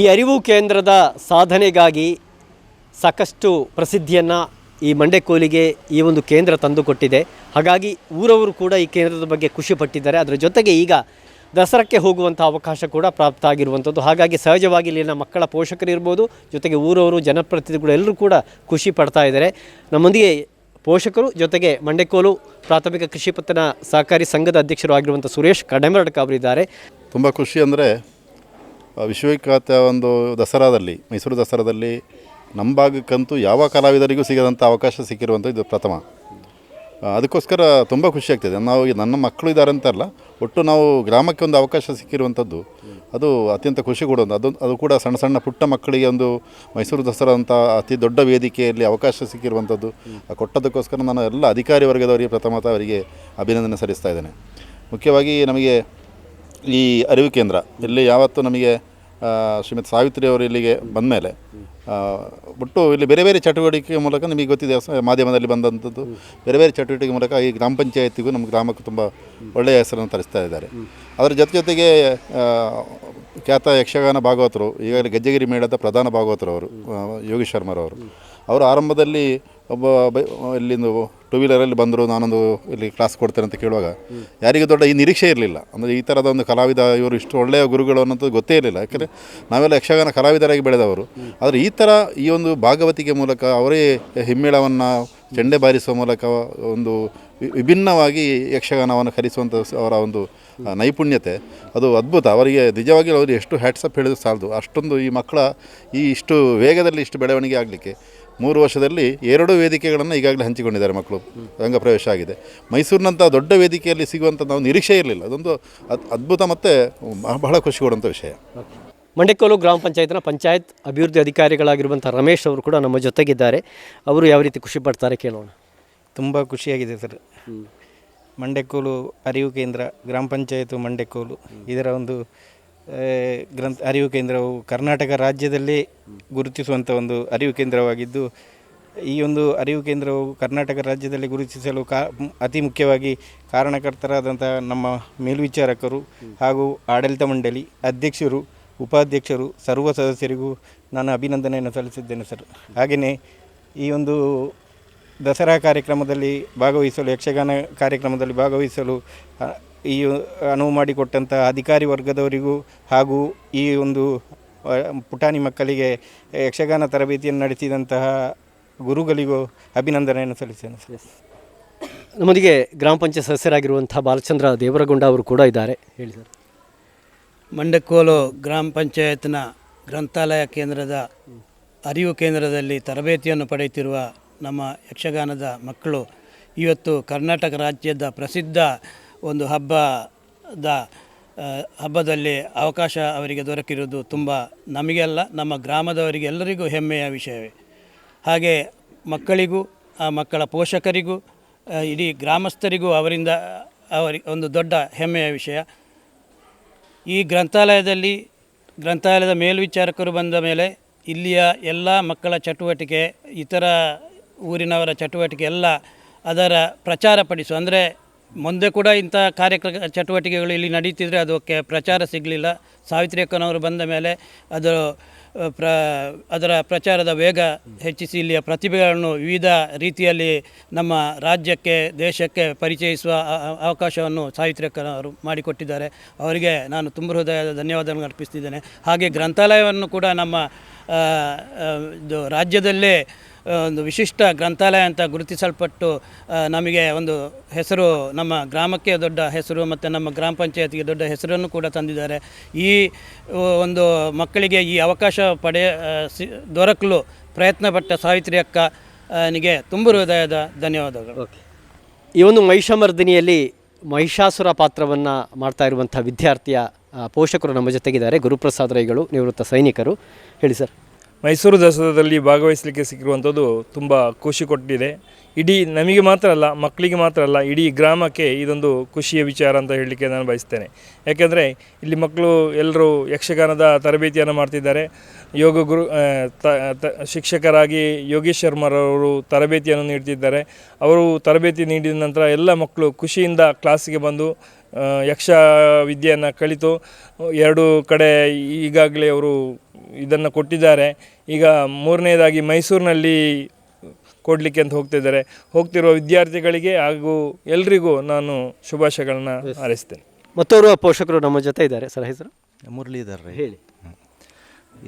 Speaker 2: ಈ ಅರಿವು ಕೇಂದ್ರದ ಸಾಧನೆಗಾಗಿ ಸಾಕಷ್ಟು ಪ್ರಸಿದ್ಧಿಯನ್ನು ಈ ಮಂಡೆಕೋಲಿಗೆ ಈ ಒಂದು ಕೇಂದ್ರ ತಂದುಕೊಟ್ಟಿದೆ. ಹಾಗಾಗಿ ಊರವರು ಕೂಡ ಈ ಕೇಂದ್ರದ ಬಗ್ಗೆ ಖುಷಿ ಪಟ್ಟಿದ್ದಾರೆ. ಅದರ ಜೊತೆಗೆ ಈಗ ದಸರಾಕ್ಕೆ ಹೋಗುವಂಥ ಅವಕಾಶ ಕೂಡ ಪ್ರಾಪ್ತ ಆಗಿರುವಂಥದ್ದು ಹಾಗಾಗಿ ಸಹಜವಾಗಿ ಇಲ್ಲಿನ ಮಕ್ಕಳ ಪೋಷಕರು ಇರ್ಬೋದು ಜೊತೆಗೆ ಊರವರು, ಜನಪ್ರತಿನಿಧಿಗಳು ಎಲ್ಲರೂ ಕೂಡ ಖುಷಿ ಪಡ್ತಾ ಇದ್ದಾರೆ. ನಮ್ಮೊಂದಿಗೆ ಪೋಷಕರು ಜೊತೆಗೆ ಮಂಡೆಕೋಲು ಪ್ರಾಥಮಿಕ ಕೃಷಿ ಪತ್ತನ ಸಹಕಾರಿ ಸಂಘದ ಅಧ್ಯಕ್ಷರು ಆಗಿರುವಂಥ ಸುರೇಶ್ ಕಡೆಮರಡ್ಕ ಅವರಿದ್ದಾರೆ
Speaker 7: ತುಂಬ ಖುಷಿ ಅಂದರೆ ವಿಶ್ವವಿಖ್ಯಾತ ಒಂದು ದಸರಾದಲ್ಲಿ, ಮೈಸೂರು ದಸರಾದಲ್ಲಿ ನಮ್ಮ ಭಾಗಕ್ಕಂತೂ ಯಾವ ಕಲಾವಿದರಿಗೂ ಸಿಗದಂಥ ಅವಕಾಶ ಸಿಕ್ಕಿರುವಂಥ ಇದು ಪ್ರಥಮ. ಅದಕ್ಕೋಸ್ಕರ ತುಂಬ ಖುಷಿ ಆಗ್ತಿದೆ. ನಾವು ನನ್ನ ಮಕ್ಕಳು ಇದ್ದಾರೆ ಅಂತಲ್ಲ, ಒಟ್ಟು ನಾವು ಗ್ರಾಮಕ್ಕೆ ಒಂದು ಅವಕಾಶ ಸಿಕ್ಕಿರುವಂಥದ್ದು ಅದು ಅತ್ಯಂತ ಖುಷಿ ಕೊಡೋದು ಅದು ಅದು ಕೂಡ ಸಣ್ಣ ಸಣ್ಣ ಪುಟ್ಟ ಮಕ್ಕಳಿಗೆ ಒಂದು ಮೈಸೂರು ದಸರಾ ಅಂತ ಅತಿ ದೊಡ್ಡ ವೇದಿಕೆಯಲ್ಲಿ ಅವಕಾಶ ಸಿಕ್ಕಿರುವಂಥದ್ದು. ಕೊಟ್ಟದಕ್ಕೋಸ್ಕರ ನಾನು ಎಲ್ಲ ಅಧಿಕಾರಿ ವರ್ಗದವರಿಗೆ ಪ್ರಥಮತಃ ಅವರಿಗೆ ಅಭಿನಂದನೆ ಸಲ್ಲಿಸ್ತಾ ಇದ್ದೇನೆ. ಮುಖ್ಯವಾಗಿ ನಮಗೆ ಈ ಅರಿವು ಕೇಂದ್ರ, ಇಲ್ಲಿ ಯಾವತ್ತೂ ನಮಗೆ ಶ್ರೀಮತಿ ಸಾವಿತ್ರಿ ಅವರು ಇಲ್ಲಿಗೆ ಬಂದ ಮೇಲೆ ಒಟ್ಟು ಇಲ್ಲಿ ಬೇರೆ ಬೇರೆ ಚಟುವಟಿಕೆ ಮೂಲಕ ನಿಮಗೆ ಗೊತ್ತಿದೆ ಮಾಧ್ಯಮದಲ್ಲಿ ಬಂದಂಥದ್ದು. ಬೇರೆ ಬೇರೆ ಚಟುವಟಿಕೆ ಮೂಲಕ ಈ ಗ್ರಾಮ ಪಂಚಾಯತಿಗೂ ನಮ್ಮ ಗ್ರಾಮಕ್ಕೂ ತುಂಬ ಒಳ್ಳೆಯ ಹೆಸರನ್ನು ತರಿಸ್ತಾ ಇದ್ದಾರೆ. ಅದರ ಜೊತೆ ಜೊತೆಗೆ ಖ್ಯಾತ ಯಕ್ಷಗಾನ ಭಾಗವತರು, ಈಗಾಗಲೇ ಗಜ್ಜಗಿರಿ ಮೇಳದ ಪ್ರಧಾನ ಭಾಗವತರು ಅವರು ಯೋಗೀಶ್ ಯೋಗಿ ಶರ್ಮರವರು. ಅವರು ಆರಂಭದಲ್ಲಿ ಒಬ್ಬ ಬೈ, ಇಲ್ಲಿಂದು ಟೂ ವೀಲರಲ್ಲಿ ಬಂದರು, ನಾನೊಂದು ಇಲ್ಲಿ ಕ್ಲಾಸ್ ಕೊಡ್ತೇನೆ ಅಂತ ಕೇಳುವಾಗ, ಯಾರಿಗೂ ದೊಡ್ಡ ಈ ನಿರೀಕ್ಷೆ ಇರಲಿಲ್ಲ. ಅಂದರೆ ಈ ಥರದ ಒಂದು ಕಲಾವಿದ, ಇವರು ಇಷ್ಟು ಒಳ್ಳೆಯ ಗುರುಗಳು ಅನ್ನೋದು ಗೊತ್ತೇ ಇರಲಿಲ್ಲ. ಯಾಕಂದರೆ ನಾವೆಲ್ಲ ಯಕ್ಷಗಾನ ಕಲಾವಿದರಾಗಿ ಬೆಳೆದವರು. ಆದರೆ ಈ ಥರ ಈ ಒಂದು ಭಾಗವತಿಕೆ ಮೂಲಕ, ಅವರೇ ಹಿಮ್ಮೇಳವನ್ನು ಚೆಂಡೆ ಬಾರಿಸುವ ಮೂಲಕ ಒಂದು ವಿಭಿನ್ನವಾಗಿ ಯಕ್ಷಗಾನವನ್ನು ಕಲಿಸುವಂಥ ಅವರ ಒಂದು ನೈಪುಣ್ಯತೆ, ಅದು ಅದ್ಭುತ. ಅವರಿಗೆ ನಿಜವಾಗಿ ಅವರು ಎಷ್ಟು ಹ್ಯಾಟ್ಸಪ್ ಹೇಳಿದ್ರು ಸಾಲದು. ಅಷ್ಟೊಂದು ಈ ಮಕ್ಕಳ ಈ ಇಷ್ಟು ವೇಗದಲ್ಲಿ ಇಷ್ಟು ಬೆಳವಣಿಗೆ ಆಗಲಿಕ್ಕೆ ಮೂರು ವರ್ಷದಲ್ಲಿ ಎರಡು ವೇದಿಕೆಗಳನ್ನು ಈಗಾಗಲೇ ಹಂಚಿಕೊಂಡಿದ್ದಾರೆ ಮಕ್ಕಳು. ರಂಗಪ್ರವೇಶ ಆಗಿದೆ. ಮೈಸೂರಿನಂಥ ದೊಡ್ಡ ವೇದಿಕೆಯಲ್ಲಿ ಸಿಗುವಂಥ ನಾವು ನಿರೀಕ್ಷೆ ಇರಲಿಲ್ಲ. ಅದೊಂದು ಅದ್ಭುತ ಮತ್ತು ಬಹಳ ಖುಷಿ ಕೊಡುವಂಥ ವಿಷಯ.
Speaker 2: ಮಂಡೆಕೋಲು ಗ್ರಾಮ ಪಂಚಾಯತ್ನ ಪಂಚಾಯತ್ ಅಭಿವೃದ್ಧಿ ಅಧಿಕಾರಿಗಳಾಗಿರುವಂಥ ರಮೇಶ್ ಅವರು ಕೂಡ ನಮ್ಮ ಜೊತೆಗಿದ್ದಾರೆ. ಅವರು ಯಾವ ರೀತಿ ಖುಷಿ ಪಡ್ತಾರೆ ಕೇಳೋಣ.
Speaker 8: ತುಂಬ ಖುಷಿಯಾಗಿದೆ ಸರ್. ಮಂಡೆಕೋಲು ಅರಿವು ಕೇಂದ್ರ ಗ್ರಾಮ ಪಂಚಾಯತ್ ಮಂಡೆಕೋಲು ಇದರ ಒಂದು ಗ್ರಂಥ, ಅರಿವು ಕೇಂದ್ರವು ಕರ್ನಾಟಕ ರಾಜ್ಯದಲ್ಲಿ ಗುರುತಿಸುವಂಥ ಒಂದು ಅರಿವು ಕೇಂದ್ರವಾಗಿದ್ದು, ಈ ಒಂದು ಅರಿವು ಕೇಂದ್ರವು ಕರ್ನಾಟಕ ರಾಜ್ಯದಲ್ಲಿ ಗುರುತಿಸಲು ಕಾ, ಅತಿ ಮುಖ್ಯವಾಗಿ ಕಾರಣಕರ್ತರಾದಂಥ ನಮ್ಮ ಮೇಲ್ವಿಚಾರಕರು ಹಾಗೂ ಆಡಳಿತ ಮಂಡಳಿ ಅಧ್ಯಕ್ಷರು, ಉಪಾಧ್ಯಕ್ಷರು, ಸರ್ವ ಸದಸ್ಯರಿಗೂ ನಾನು ಅಭಿನಂದನೆಯನ್ನು ಸಲ್ಲಿಸಿದ್ದೇನೆ ಸರ್. ಹಾಗೆಯೇ ಈ ಒಂದು ದಸರಾ ಕಾರ್ಯಕ್ರಮದಲ್ಲಿ ಭಾಗವಹಿಸಲು, ಯಕ್ಷಗಾನ ಕಾರ್ಯಕ್ರಮದಲ್ಲಿ ಭಾಗವಹಿಸಲು ಈ ಅನುವು ಮಾಡಿಕೊಟ್ಟಂಥ ಅಧಿಕಾರಿ ವರ್ಗದವರಿಗೂ ಹಾಗೂ ಈ ಒಂದು ಪುಟಾಣಿ ಮಕ್ಕಳಿಗೆ ಯಕ್ಷಗಾನ ತರಬೇತಿಯನ್ನು ನಡೆಸಿದಂತಹ ಗುರುಗಳಿಗೂ ಅಭಿನಂದನೆಯನ್ನು ಸಲ್ಲಿಸ್ತೇನೆ ಸರ್.
Speaker 2: ನಮ್ಮೊಂದಿಗೆ ಗ್ರಾಮ ಪಂಚಾಯತ್ ಸದಸ್ಯರಾಗಿರುವಂಥ ಬಾಲಚಂದ್ರ ದೇವರಗೊಂಡ ಅವರು ಕೂಡ ಇದ್ದಾರೆ. ಹೇಳಿ ಸರ್.
Speaker 9: ಮಂಡಕ್ಕೋಲು ಗ್ರಾಮ ಪಂಚಾಯತ್ನ ಗ್ರಂಥಾಲಯ ಕೇಂದ್ರದ ಅರಿವು ಕೇಂದ್ರದಲ್ಲಿ ತರಬೇತಿಯನ್ನು ಪಡೆಯುತ್ತಿರುವ ನಮ್ಮ ಯಕ್ಷಗಾನದ ಮಕ್ಕಳು ಇವತ್ತು ಕರ್ನಾಟಕ ರಾಜ್ಯದ ಪ್ರಸಿದ್ಧ ಒಂದು ಹಬ್ಬದ ಹಬ್ಬದಲ್ಲಿ ಅವಕಾಶ ಅವರಿಗೆ ದೊರಕಿರುವುದು ತುಂಬ ನಮಗೆಲ್ಲ, ನಮ್ಮ ಗ್ರಾಮದವರಿಗೆ ಎಲ್ಲರಿಗೂ ಹೆಮ್ಮೆಯ ವಿಷಯವೇ. ಹಾಗೆ ಮಕ್ಕಳಿಗೂ, ಆ, ಮಕ್ಕಳ ಪೋಷಕರಿಗೂ ಇಡೀ ಗ್ರಾಮಸ್ಥರಿಗೂ ಅವರಿಂದ ಅವರಿಗೆ ಒಂದು ದೊಡ್ಡ ಹೆಮ್ಮೆಯ ವಿಷಯ. ಈ ಗ್ರಂಥಾಲಯದಲ್ಲಿ, ಗ್ರಂಥಾಲಯದ ಮೇಲ್ವಿಚಾರಕರು ಬಂದ ಮೇಲೆ ಇಲ್ಲಿಯ ಎಲ್ಲ ಮಕ್ಕಳ ಚಟುವಟಿಕೆ, ಇತರ ಊರಿನವರ ಚಟುವಟಿಕೆ ಎಲ್ಲ ಅದರ ಪ್ರಚಾರ ಪಡಿಸು ಅಂದರೆ ಮುಂದೆ ಕೂಡ ಇಂಥ ಕಾರ್ಯಕ್ರಮ ಚಟುವಟಿಕೆಗಳು ಇಲ್ಲಿ ನಡೀತಿದ್ರೆ ಅದಕ್ಕೆ ಪ್ರಚಾರ ಸಿಗಲಿಲ್ಲ. ಸಾವಿತ್ರಿ ಅಕ್ಕನವರು ಬಂದ ಮೇಲೆ ಅದು ಪ್ರ, ಅದರ ಪ್ರಚಾರದ ವೇಗ ಹೆಚ್ಚಿಸಿ ಇಲ್ಲಿಯ ಪ್ರತಿಭೆಗಳನ್ನು ವಿವಿಧ ರೀತಿಯಲ್ಲಿ ನಮ್ಮ ರಾಜ್ಯಕ್ಕೆ, ದೇಶಕ್ಕೆ ಪರಿಚಯಿಸುವ ಅವಕಾಶವನ್ನು ಸಾವಿತ್ರಿ ಅಕ್ಕನವರು ಮಾಡಿಕೊಟ್ಟಿದ್ದಾರೆ. ಅವರಿಗೆ ನಾನು ತುಂಬ ಹೃದಯದ ಧನ್ಯವಾದಗಳನ್ನು ಅರ್ಪಿಸ್ತಿದ್ದೇನೆ. ಹಾಗೆ ಗ್ರಂಥಾಲಯವನ್ನು ಕೂಡ ನಮ್ಮ ಇದು ರಾಜ್ಯದಲ್ಲೇ ಒಂದು ವಿಶಿಷ್ಟ ಗ್ರಂಥಾಲಯ ಅಂತ ಗುರುತಿಸಲ್ಪಟ್ಟು ನಮಗೆ ಒಂದು ಹೆಸರು ನಮ್ಮ ಗ್ರಾಮಕ್ಕೆ ದೊಡ್ಡ ಹೆಸರು ಮತ್ತು ನಮ್ಮ ಗ್ರಾಮ ಪಂಚಾಯತಿಗೆ ದೊಡ್ಡ ಹೆಸರನ್ನು ಕೂಡ ತಂದಿದ್ದಾರೆ. ಈ ಒಂದು ಮಕ್ಕಳಿಗೆ ಈ ಅವಕಾಶ ಪಡೆಯ ದೊರಕಲು ಪ್ರಯತ್ನಪಟ್ಟ ಸಾವಿತ್ರಿ ಅಕ್ಕ ಆ, ನಿಗೆ ತುಂಬ ಹೃದಯದ ಧನ್ಯವಾದಗಳು.
Speaker 2: ಓಕೆ. ಈ ಒಂದು ಮಹಿಷಮರ್ದಿನಿಯಲ್ಲಿ ಮಹಿಷಾಸುರ ಪಾತ್ರವನ್ನು ಮಾಡ್ತಾ ಇರುವಂಥ ವಿದ್ಯಾರ್ಥಿಯ ಪೋಷಕರು ನಮ್ಮ ಜೊತೆಗಿದ್ದಾರೆ. ಗುರುಪ್ರಸಾದ್ ರೈಗಳು ನಿವೃತ್ತ ಸೈನಿಕರು. ಹೇಳಿ ಸರ್.
Speaker 10: ಮೈಸೂರು ದಸರಾದಲ್ಲಿ ಭಾಗವಹಿಸಲಿಕ್ಕೆ ಸಿಕ್ಕಿರುವಂಥದ್ದು ತುಂಬ ಖುಷಿ ಕೊಟ್ಟಿದೆ. ಇಡೀ ನಮಗೆ ಮಾತ್ರ ಅಲ್ಲ ಮಕ್ಕಳಿಗೆ ಮಾತ್ರ ಅಲ್ಲ, ಇಡೀ ಗ್ರಾಮಕ್ಕೆ ಇದೊಂದು ಖುಷಿಯ ವಿಚಾರ ಅಂತ ಹೇಳಲಿಕ್ಕೆ ನಾನು ಬಯಸ್ತೇನೆ. ಯಾಕೆಂದರೆ ಇಲ್ಲಿ ಮಕ್ಕಳು ಎಲ್ಲರೂ ಯಕ್ಷಗಾನದ ತರಬೇತಿಯನ್ನು ಮಾಡ್ತಿದ್ದಾರೆ. ಯೋಗ ಗುರು ತ- ಶಿಕ್ಷಕರಾಗಿ ಯೋಗೇಶ್ ಶರ್ಮರವರು ತರಬೇತಿಯನ್ನು ನೀಡ್ತಿದ್ದಾರೆ. ಅವರು ತರಬೇತಿ ನೀಡಿದ ನಂತರ ಎಲ್ಲ ಮಕ್ಕಳು ಖುಷಿಯಿಂದ ಕ್ಲಾಸಿಗೆ ಬಂದು ಯಕ್ಷ ವಿದ್ಯೆಯನ್ನು ಕಲಿತು ಎರಡು ಕಡೆ ಈಗಾಗಲೇ ಅವರು ಇದನ್ನು ಕೊಟ್ಟಿದ್ದಾರೆ. ಈಗ ಮೂರನೇದಾಗಿ ಮೈಸೂರಿನಲ್ಲಿ ಕೊಡಲಿಕ್ಕೆ ಅಂತ ಹೋಗ್ತಿದ್ದಾರೆ. ಹೋಗ್ತಿರುವ ವಿದ್ಯಾರ್ಥಿಗಳಿಗೆ ಹಾಗೂ ಎಲ್ರಿಗೂ ನಾನು ಶುಭಾಶಯಗಳನ್ನ ಹಾರೈಸ್ತೇನೆ.
Speaker 2: ಮತ್ತೋರ್ವ ಪೋಷಕರು ನಮ್ಮ ಜೊತೆ ಇದ್ದಾರೆ. ಸರ್ ಹೆಸರು?
Speaker 11: ಮುರಳೀಧರ್
Speaker 2: ಹೇಳಿ.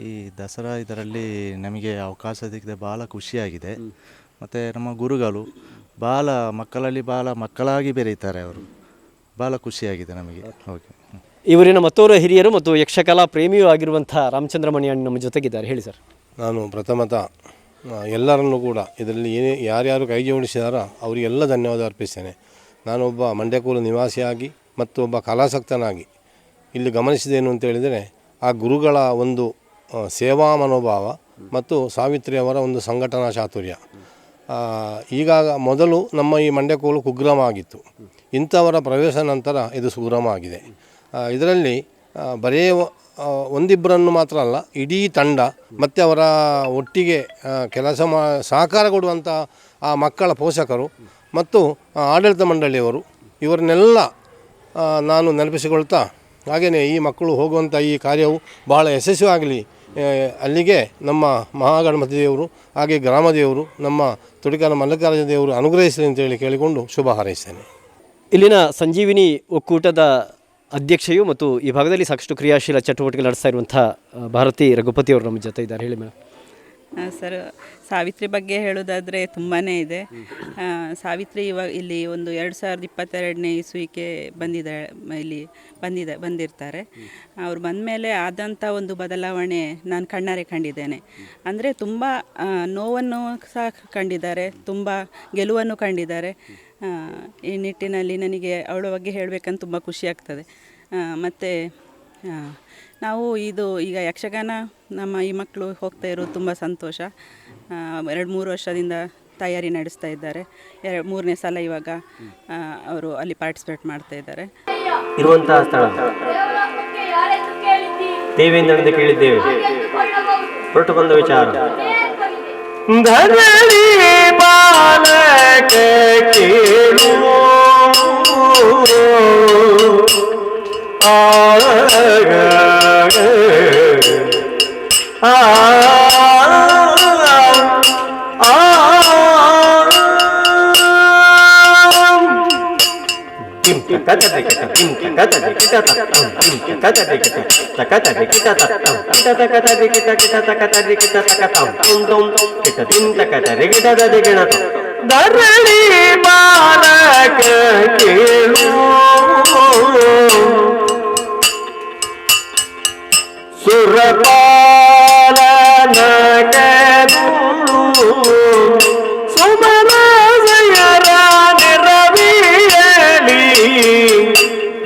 Speaker 11: ಈ ದಸರಾ ಇದರಲ್ಲಿ ನಮಗೆ ಅವಕಾಶ ಸಿಕ್ಕಿದೆ. ಭಾಳ ಖುಷಿಯಾಗಿದೆ. ಮತ್ತು ನಮ್ಮ ಗುರುಗಳು ಭಾಳ ಮಕ್ಕಳಲ್ಲಿ ಭಾಳ ಮಕ್ಕಳಾಗಿ ಬೆರೀತಾರೆ ಅವರು. ಭಾಳ ಖುಷಿಯಾಗಿದೆ ನಮಗೆ. ಓಕೆ.
Speaker 2: ಇವರಿನ ಮತ್ತೋರ ಹಿರಿಯರು ಮತ್ತು ಯಕ್ಷಕಲಾ ಪ್ರೇಮಿಯೂ ಆಗಿರುವಂಥ ರಾಮಚಂದ್ರ ಅಣ್ಣ ನಮ್ಮ ಜೊತೆಗಿದ್ದಾರೆ. ಹೇಳಿ ಸರ್.
Speaker 12: ನಾನು ಪ್ರಥಮತ ಎಲ್ಲರನ್ನು ಕೂಡ ಇದರಲ್ಲಿ ಏನೇ ಯಾರ್ಯಾರು ಕೈ ಜೋಡಿಸಿದಾರೋ ಅವರಿಗೆಲ್ಲ ಧನ್ಯವಾದ ಅರ್ಪಿಸ್ತೇನೆ. ನಾನೊಬ್ಬ ಮಂಡ್ಯಕೂರು ನಿವಾಸಿಯಾಗಿ ಮತ್ತು ಒಬ್ಬ ಕಲಾಸಕ್ತನಾಗಿ ಇಲ್ಲಿ ಗಮನಿಸಿದೇನು ಅಂತ ಹೇಳಿದರೆ ಆ ಗುರುಗಳ ಒಂದು ಸೇವಾ ಮನೋಭಾವ ಮತ್ತು ಸಾವಿತ್ರಿಯವರ ಒಂದು ಸಂಘಟನಾ ಚಾತುರ್ಯ. ಈಗಾಗ ಈಗ ಮೊದಲು ನಮ್ಮ ಈ ಮಂಡ್ಯಕೋಲು ಕುಗ್ರಾಮ ಆಗಿತ್ತು. ಇಂಥವರ ಪ್ರವೇಶ ನಂತರ ಇದು ಸುಗ್ರಮ ಆಗಿದೆ ಇದರಲ್ಲಿ ಬರೀ ಬರೇ ಒಂದಿಬ್ಬರನ್ನು ಮಾತ್ರ ಅಲ್ಲ, ಇಡೀ ತಂಡ, ಮತ್ತು ಅವರ ಒಟ್ಟಿಗೆ ಕೆಲಸ ಮಾ, ಸಹಕಾರ ಕೊಡುವಂಥ ಆ, ಮಕ್ಕಳ ಪೋಷಕರು, ಮತ್ತು ಆಡಳಿತ ಮಂಡಳಿಯವರು, ಇವರನ್ನೆಲ್ಲ ನಾನು ನೆನಪಿಸಿಕೊಳ್ತಾ ಹಾಗೆಯೇ ಈ ಮಕ್ಕಳು ಹೋಗುವಂಥ ಈ ಕಾರ್ಯವು ಬಹಳ ಯಶಸ್ವಿಯಾಗಲಿ ಅಲ್ಲಿಗೆ ನಮ್ಮ ಮಹಾಗಣಪತಿ ದೇವರು ಹಾಗೆ ಗ್ರಾಮ ದೇವರು ನಮ್ಮ ತುಡಿಕನ ಮಲ್ಲಿಕಾರ್ಜುನ ದೇವರು ಅನುಗ್ರಹಿಸಲಿ ಅಂತೇಳಿ ಕೇಳಿಕೊಂಡು ಶುಭ ಹಾರೈಸ್ತೇನೆ.
Speaker 2: ಇಲ್ಲಿನ ಸಂಜೀವಿನಿ ಒಕ್ಕೂಟದ ಅಧ್ಯಕ್ಷೆಯು ಮತ್ತು ಈ ಭಾಗದಲ್ಲಿ ಸಾಕಷ್ಟು ಕ್ರಿಯಾಶೀಲ ಚಟುವಟಿಕೆ ನಡೆಸ್ತಾ ಇರುವಂಥ ಭಾರತಿ ರಘುಪತಿ ಅವರು ನಮ್ಮ ಜೊತೆ ಇದ್ದಾರೆ. ಹೇಳಿ ಮೇಡಮ್
Speaker 13: ಸರ್, ಸಾವಿತ್ರಿ ಬಗ್ಗೆ ಹೇಳೋದಾದರೆ ತುಂಬಾ ಇದೆ. ಸಾವಿತ್ರಿ ಇವಾಗ ಇಲ್ಲಿ ಒಂದು ಎರಡು ಸಾವಿರದ ಇಪ್ಪತ್ತೆರಡನೇ ಇಸುವಿಕೆ ಬಂದಿದ್ದಾಳೆ ಇಲ್ಲಿ ಬಂದಿದೆ, ಬಂದಿರ್ತಾರೆ. ಅವ್ರು ಬಂದ ಮೇಲೆ ಆದಂಥ ಒಂದು ಬದಲಾವಣೆ ನಾನು ಕಣ್ಣಾರೆ ಕಂಡಿದ್ದೇನೆ. ಅಂದರೆ ತುಂಬ ನೋವನ್ನು ಸಹ ಕಂಡಿದ್ದಾರೆ, ತುಂಬ ಗೆಲುವನ್ನು ಕಂಡಿದ್ದಾರೆ. ಈ ನಿಟ್ಟಿನಲ್ಲಿ ನನಗೆ ಅವಳ ಬಗ್ಗೆ ಹೇಳಬೇಕಂತ ತುಂಬ ಖುಷಿ ಆಗ್ತದೆ. ಮತ್ತು ನಾವು ಇದು ಈಗ ಯಕ್ಷಗಾನ ನಮ್ಮ ಈ ಮಕ್ಕಳು ಹೋಗ್ತಾ ಇರೋದು ತುಂಬ ಸಂತೋಷ. ಎರಡು ಮೂರು ವರ್ಷದಿಂದ ತಯಾರಿ ನಡೆಸ್ತಾ ಇದ್ದಾರೆ. ಎರಡು ಮೂರನೇ ಸಲ ಇವಾಗ ಅವರು ಅಲ್ಲಿ ಪಾರ್ಟಿಸಿಪೇಟ್ ಮಾಡ್ತಾ ಇದ್ದಾರೆ.
Speaker 1: ಇರುವಂತಹ ಸ್ಥಳ. ದೇವೇಂದ್ರನಿಂದ ಕೇಳಿದ್ದೇವೆ. ಹೊರಟು ಬಂದ ವಿಚಾರ.
Speaker 14: ನೇರವಾಗಿದೆ.
Speaker 1: ಧರಣಿ ಬಾಲಕ ಕೇಳು ಆ ಧರಣಿ ಬಾಲಕ ಕೇಳು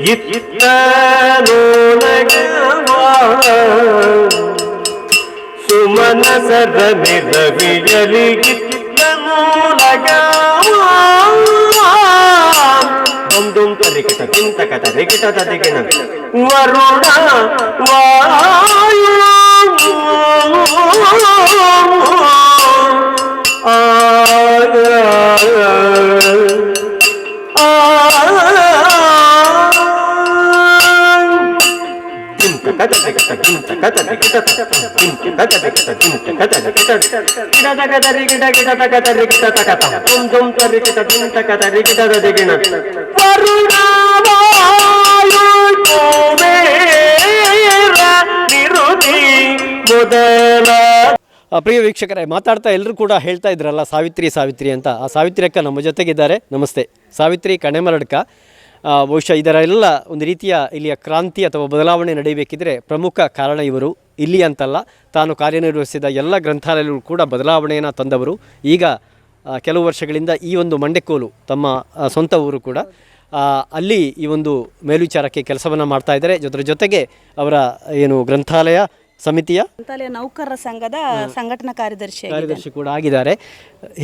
Speaker 1: ಇತ್ತನು ಸುಮನಸರ ನಿರವಿಯಲಿ ಇತ್ತನು ಒಂದು ತರಿಕಿಟ ಚಿಂತಕ ತರಿಕಿಟ ತದಿಗಿಣ ವರುಣ ವಾಯು ಮೊದಲ
Speaker 2: ಆ, ಪ್ರಿಯ ವೀಕ್ಷಕರೇ, ಮಾತಾಡ್ತಾ ಎಲ್ಲರೂ ಕೂಡ ಹೇಳ್ತಾ ಇದ್ರಲ್ಲ, ಸಾವಿತ್ರಿ ಸಾವಿತ್ರಿ ಅಂತ. ಆ ಸಾವಿತ್ರಿ ಅಕ್ಕ ನಮ್ಮ ಜೊತೆಗಿದ್ದಾರೆ. ನಮಸ್ತೆ. ಸಾವಿತ್ರಿ ಕಣೆಮರಡ್ಕ. ಬಹುಶಃ ಇದರ ಎಲ್ಲ ಒಂದು ರೀತಿಯ ಇಲ್ಲಿಯ ಕ್ರಾಂತಿ ಅಥವಾ ಬದಲಾವಣೆ ನಡೆಯಬೇಕಿದ್ರೆ ಪ್ರಮುಖ ಕಾರಣ ಇವರು. ಇಲ್ಲಿ ಅಂತಲ್ಲ ತಾನು ಕಾರ್ಯನಿರ್ವಹಿಸಿದ ಎಲ್ಲ ಗ್ರಂಥಾಲಯಗಳು ಕೂಡ ಬದಲಾವಣೆಯನ್ನು ತಂದವರು. ಈಗ ಕೆಲವು ವರ್ಷಗಳಿಂದ ಈ ಒಂದು ಮಂಡೆಕೋಲು ತಮ್ಮ ಸ್ವಂತ ಊರು ಕೂಡ ಅಲ್ಲಿ ಈ ಒಂದು ಮೇಲ್ವಿಚಾರಕ್ಕೆ ಕೆಲಸವನ್ನು ಮಾಡ್ತಾ ಇದ್ದಾರೆ. ಜೊತೆ ಜೊತೆಗೆ ಅವರ ಏನು ಗ್ರಂಥಾಲಯ ಸಮಿತಿಯ
Speaker 15: ಗ್ರಂಥಾಲಯ ನೌಕರರ ಸಂಘದ ಸಂಘಟನಾ ಕಾರ್ಯದರ್ಶಿ
Speaker 2: ಕಾರ್ಯದರ್ಶಿ ಕೂಡ ಆಗಿದ್ದಾರೆ.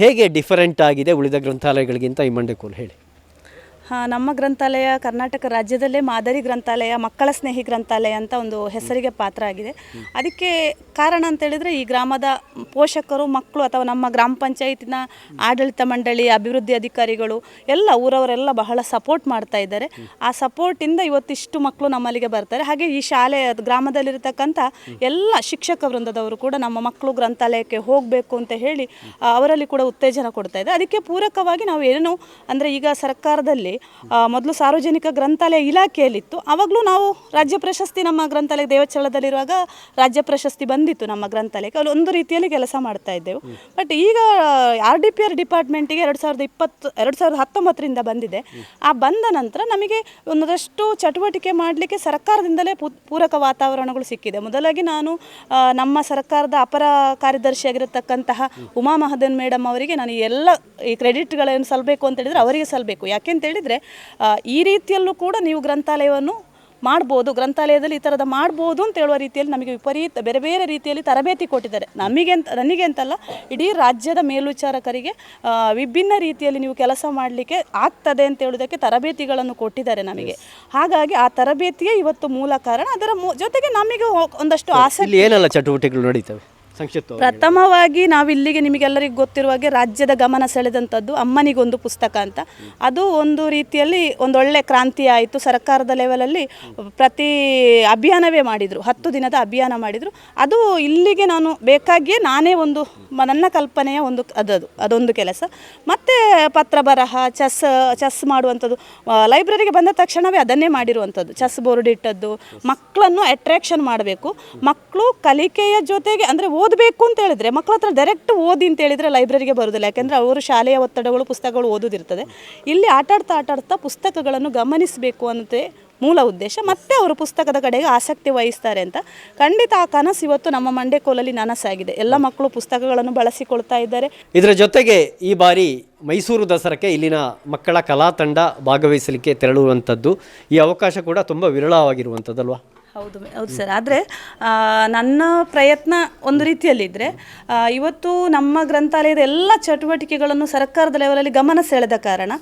Speaker 2: ಹೇಗೆ ಡಿಫರೆಂಟ್ ಆಗಿದೆ ಉಳಿದ ಗ್ರಂಥಾಲಯಗಳಿಗಿಂತ ಈ ಮಂಡೆಕೋಲು ಹೇಳಿ.
Speaker 15: ನಮ್ಮ ಗ್ರಂಥಾಲಯ ಕರ್ನಾಟಕ ರಾಜ್ಯದಲ್ಲೇ ಮಾದರಿ ಗ್ರಂಥಾಲಯ, ಮಕ್ಕಳ ಸ್ನೇಹಿ ಗ್ರಂಥಾಲಯ ಅಂತ ಒಂದು ಹೆಸರಿಗೆ ಪಾತ್ರ ಆಗಿದೆ. ಅದಕ್ಕೆ ಕಾರಣ ಅಂತ ಹೇಳಿದ್ರೆ ಈ ಗ್ರಾಮದ ಪೋಷಕರು, ಮಕ್ಕಳು ಅಥವಾ ನಮ್ಮ ಗ್ರಾಮ ಪಂಚಾಯತಿನ ಆಡಳಿತ ಮಂಡಳಿ, ಅಭಿವೃದ್ಧಿ ಅಧಿಕಾರಿಗಳು ಎಲ್ಲ ಊರವರೆಲ್ಲ ಬಹಳ ಸಪೋರ್ಟ್ ಮಾಡ್ತಾ ಇದ್ದಾರೆ. ಆ ಸಪೋರ್ಟಿಂದ ಇವತ್ತಿಷ್ಟು ಮಕ್ಕಳು ನಮ್ಮಲ್ಲಿಗೆ ಬರ್ತಾರೆ. ಹಾಗೆ ಈ ಶಾಲೆ, ಗ್ರಾಮದಲ್ಲಿರತಕ್ಕಂಥ ಎಲ್ಲ ಶಿಕ್ಷಕ ವೃಂದದವರು ಕೂಡ ನಮ್ಮ ಮಕ್ಕಳು ಗ್ರಂಥಾಲಯಕ್ಕೆ ಹೋಗಬೇಕು ಅಂತ ಹೇಳಿ ಅವರಲ್ಲಿ ಕೂಡ ಉತ್ತೇಜನ ಕೊಡ್ತಾ ಇದೆ. ಅದಕ್ಕೆ ಪೂರಕವಾಗಿ ನಾವು ಏನು ಅಂದರೆ ಈಗ ಸರ್ಕಾರದಲ್ಲಿ ಮೊದಲು ಸಾರ್ವಜನಿಕ ಗ್ರಂಥಾಲಯ ಇಲಾಖೆಯಲ್ಲಿತ್ತು. ಆವಾಗಲೂ ನಾವು ರಾಜ್ಯ ಪ್ರಶಸ್ತಿ ನಮ್ಮ ಗ್ರಂಥಾಲಯ ದೇವಚಳದಲ್ಲಿರುವಾಗ ರಾಜ್ಯ ಪ್ರಶಸ್ತಿ ಬಂದಿತ್ತು ನಮ್ಮ ಗ್ರಂಥಾಲಯಕ್ಕೆ. ಅಲ್ಲಿ ಒಂದು ರೀತಿಯಲ್ಲಿ ಕೆಲಸ ಮಾಡ್ತಾ ಇದ್ದೆವು. ಬಟ್ ಈಗ ಆರ್ ಡಿ ಪಿ ಆರ್ ಡಿಪಾರ್ಟ್ಮೆಂಟಿಗೆ ಎರಡು ಸಾವಿರದ ಇಪ್ಪತ್ತು, ಎರಡು ಸಾವಿರದ ಹತ್ತೊಂಬತ್ತರಿಂದ ಬಂದಿದೆ. ಆ ಬಂದ ನಂತರ ನಮಗೆ ಒಂದಷ್ಟು ಚಟುವಟಿಕೆ ಮಾಡಲಿಕ್ಕೆ ಸರ್ಕಾರದಿಂದಲೇ ಪೂರಕ ವಾತಾವರಣಗಳು ಸಿಕ್ಕಿದೆ. ಮೊದಲಾಗಿ ನಾನು ನಮ್ಮ ಸರ್ಕಾರದ ಅಪರ ಕಾರ್ಯದರ್ಶಿಯಾಗಿರತಕ್ಕಂತಹ ಉಮಾ ಮಹದನ್ ಮೇಡಮ್ ಅವರಿಗೆ ನಾನು ಎಲ್ಲ ಈ ಕ್ರೆಡಿಟ್ಗಳೇನು ಸಲ್ಲಬೇಕು ಅಂತ ಹೇಳಿದರೆ ಅವರಿಗೆ ಸಲ್ಲಬೇಕು ಯಾಕೆಂತ ಹೇಳಿದರೆ ಈ ರೀತಿಯಲ್ಲೂ ಕೂಡ ನೀವು ಗ್ರಂಥಾಲಯವನ್ನು ಮಾಡ್ಬೋದು. ಗ್ರಂಥಾಲಯದಲ್ಲಿ ಈ ಥರದ ಮಾಡ್ಬೋದು ಅಂತ ಹೇಳುವ ರೀತಿಯಲ್ಲಿ ನಮಗೆ ವಿಪರೀತ ಬೇರೆ ಬೇರೆ ರೀತಿಯಲ್ಲಿ ತರಬೇತಿ ಕೊಟ್ಟಿದ್ದಾರೆ. ನಮಗೆ ಅಂತ ನನಗೆ ಅಂತಲ್ಲ ಇಡೀ ರಾಜ್ಯದ ಮೇಲ್ವಿಚಾರಕರಿಗೆ ವಿಭಿನ್ನ ರೀತಿಯಲ್ಲಿ ನೀವು ಕೆಲಸ ಮಾಡಲಿಕ್ಕೆ ಆಗ್ತದೆ ಅಂತ ಹೇಳೋದಕ್ಕೆ ತರಬೇತಿಗಳನ್ನು ಕೊಟ್ಟಿದ್ದಾರೆ ನಮಗೆ. ಹಾಗಾಗಿ ಆ ತರಬೇತಿಯೇ ಇವತ್ತು ಮೂಲ ಕಾರಣ. ಅದರ ಮೂ- ಜೊತೆಗೆ ನಮಗೆ ಒಂದಷ್ಟು ಆಸಕ್ತಿ.
Speaker 2: ಏನೆಲ್ಲ ಚಟುವಟಿಕೆಗಳು ನಡೀತವೆ? ಸಂಕ್ಷಿಪ್ತ
Speaker 15: ಪ್ರಥಮವಾಗಿ ನಾವು ಇಲ್ಲಿಗೆ ನಿಮಗೆಲ್ಲರಿಗೂ ಗೊತ್ತಿರುವ ಹಾಗೆ ರಾಜ್ಯದ ಗಮನ ಸೆಳೆದಂಥದ್ದು ಅಮ್ಮನಿಗೊಂದು ಪುಸ್ತಕ ಅಂತ. ಅದು ಒಂದು ರೀತಿಯಲ್ಲಿ ಒಂದೊಳ್ಳೆ ಕ್ರಾಂತಿ ಆಯಿತು. ಸರ್ಕಾರದ ಲೆವೆಲಲ್ಲಿ ಪ್ರತಿ ಅಭಿಯಾನವೇ ಮಾಡಿದರು. ಹತ್ತು ದಿನದ ಅಭಿಯಾನ ಮಾಡಿದರು. ಅದು ಇಲ್ಲಿಗೆ ನಾನು ಬೇಕಾಗಿಯೇ ನಾನೇ ಒಂದು ನನ್ನ ಕಲ್ಪನೆಯ ಒಂದು ಅದದು ಅದೊಂದು ಕೆಲಸ. ಮತ್ತು ಪತ್ರ ಬರಹ, ಚೆಸ್ ಚೆಸ್ ಮಾಡುವಂಥದ್ದು ಲೈಬ್ರರಿಗೆ ಬಂದ ತಕ್ಷಣವೇ ಅದನ್ನೇ ಮಾಡಿರುವಂಥದ್ದು. ಚೆಸ್ ಬೋರ್ಡ್ ಇಟ್ಟದ್ದು. ಮಕ್ಕಳನ್ನು ಅಟ್ರಾಕ್ಷನ್ ಮಾಡಬೇಕು. ಮಕ್ಕಳು ಕಲಿಕೆಯ ಜೊತೆಗೆ ಅಂದರೆ ಓದಬೇಕು ಅಂತ ಹೇಳಿದ್ರೆ ಮಕ್ಕಳ ಹತ್ರ ಡೈರೆಕ್ಟ್ ಓದಿ ಅಂತ ಹೇಳಿದರೆ ಲೈಬ್ರರಿಗೆ ಬರೋದಿಲ್ಲ. ಯಾಕೆಂದರೆ ಅವರು ಶಾಲೆಯ ಒತ್ತಡಗಳು, ಪುಸ್ತಕಗಳು ಓದೋದಿರ್ತದೆ. ಇಲ್ಲಿ ಆಟಾಡ್ತಾ ಆಟಾಡ್ತಾ ಪುಸ್ತಕಗಳನ್ನು ಗಮನಿಸಬೇಕು ಅಂತೇ ಮೂಲ ಉದ್ದೇಶ. ಮತ್ತೆ ಅವರು ಪುಸ್ತಕದ ಕಡೆಗೆ ಆಸಕ್ತಿ ವಹಿಸ್ತಾರೆ ಅಂತ. ಖಂಡಿತ ಆ ಕನಸು ಇವತ್ತು ನಮ್ಮ ಮಂಡ್ಯಕೋಲಲ್ಲಿ ನನಸಾಗಿದೆ. ಎಲ್ಲ ಮಕ್ಕಳು ಪುಸ್ತಕಗಳನ್ನು ಬಳಸಿಕೊಳ್ತಾ ಇದ್ದಾರೆ.
Speaker 2: ಇದರ ಜೊತೆಗೆ ಈ ಬಾರಿ ಮೈಸೂರು ದಸರಾಕ್ಕೆ ಇಲ್ಲಿನ ಮಕ್ಕಳ ಕಲಾ ತಂಡ ಭಾಗವಹಿಸಲಿಕ್ಕೆ ತೆರಳುವಂಥದ್ದು ಈ ಅವಕಾಶ ಕೂಡ ತುಂಬ ವಿರಳವಾಗಿರುವಂಥದ್ದಲ್ವಾ?
Speaker 15: ಹೌದು ಹೌದು ಸರ್ ಆದರೆ ನನ್ನ ಪ್ರಯತ್ನ ಒಂದು ರೀತಿಯಲ್ಲಿದ್ದರೆ ಇವತ್ತು ನಮ್ಮ ಗ್ರಂಥಾಲಯದ ಎಲ್ಲ ಚಟುವಟಿಕೆಗಳನ್ನು ಸರ್ಕಾರದ ಲೆವೆಲಲ್ಲಿ ಗಮನ ಸೆಳೆದ ಕಾರಣ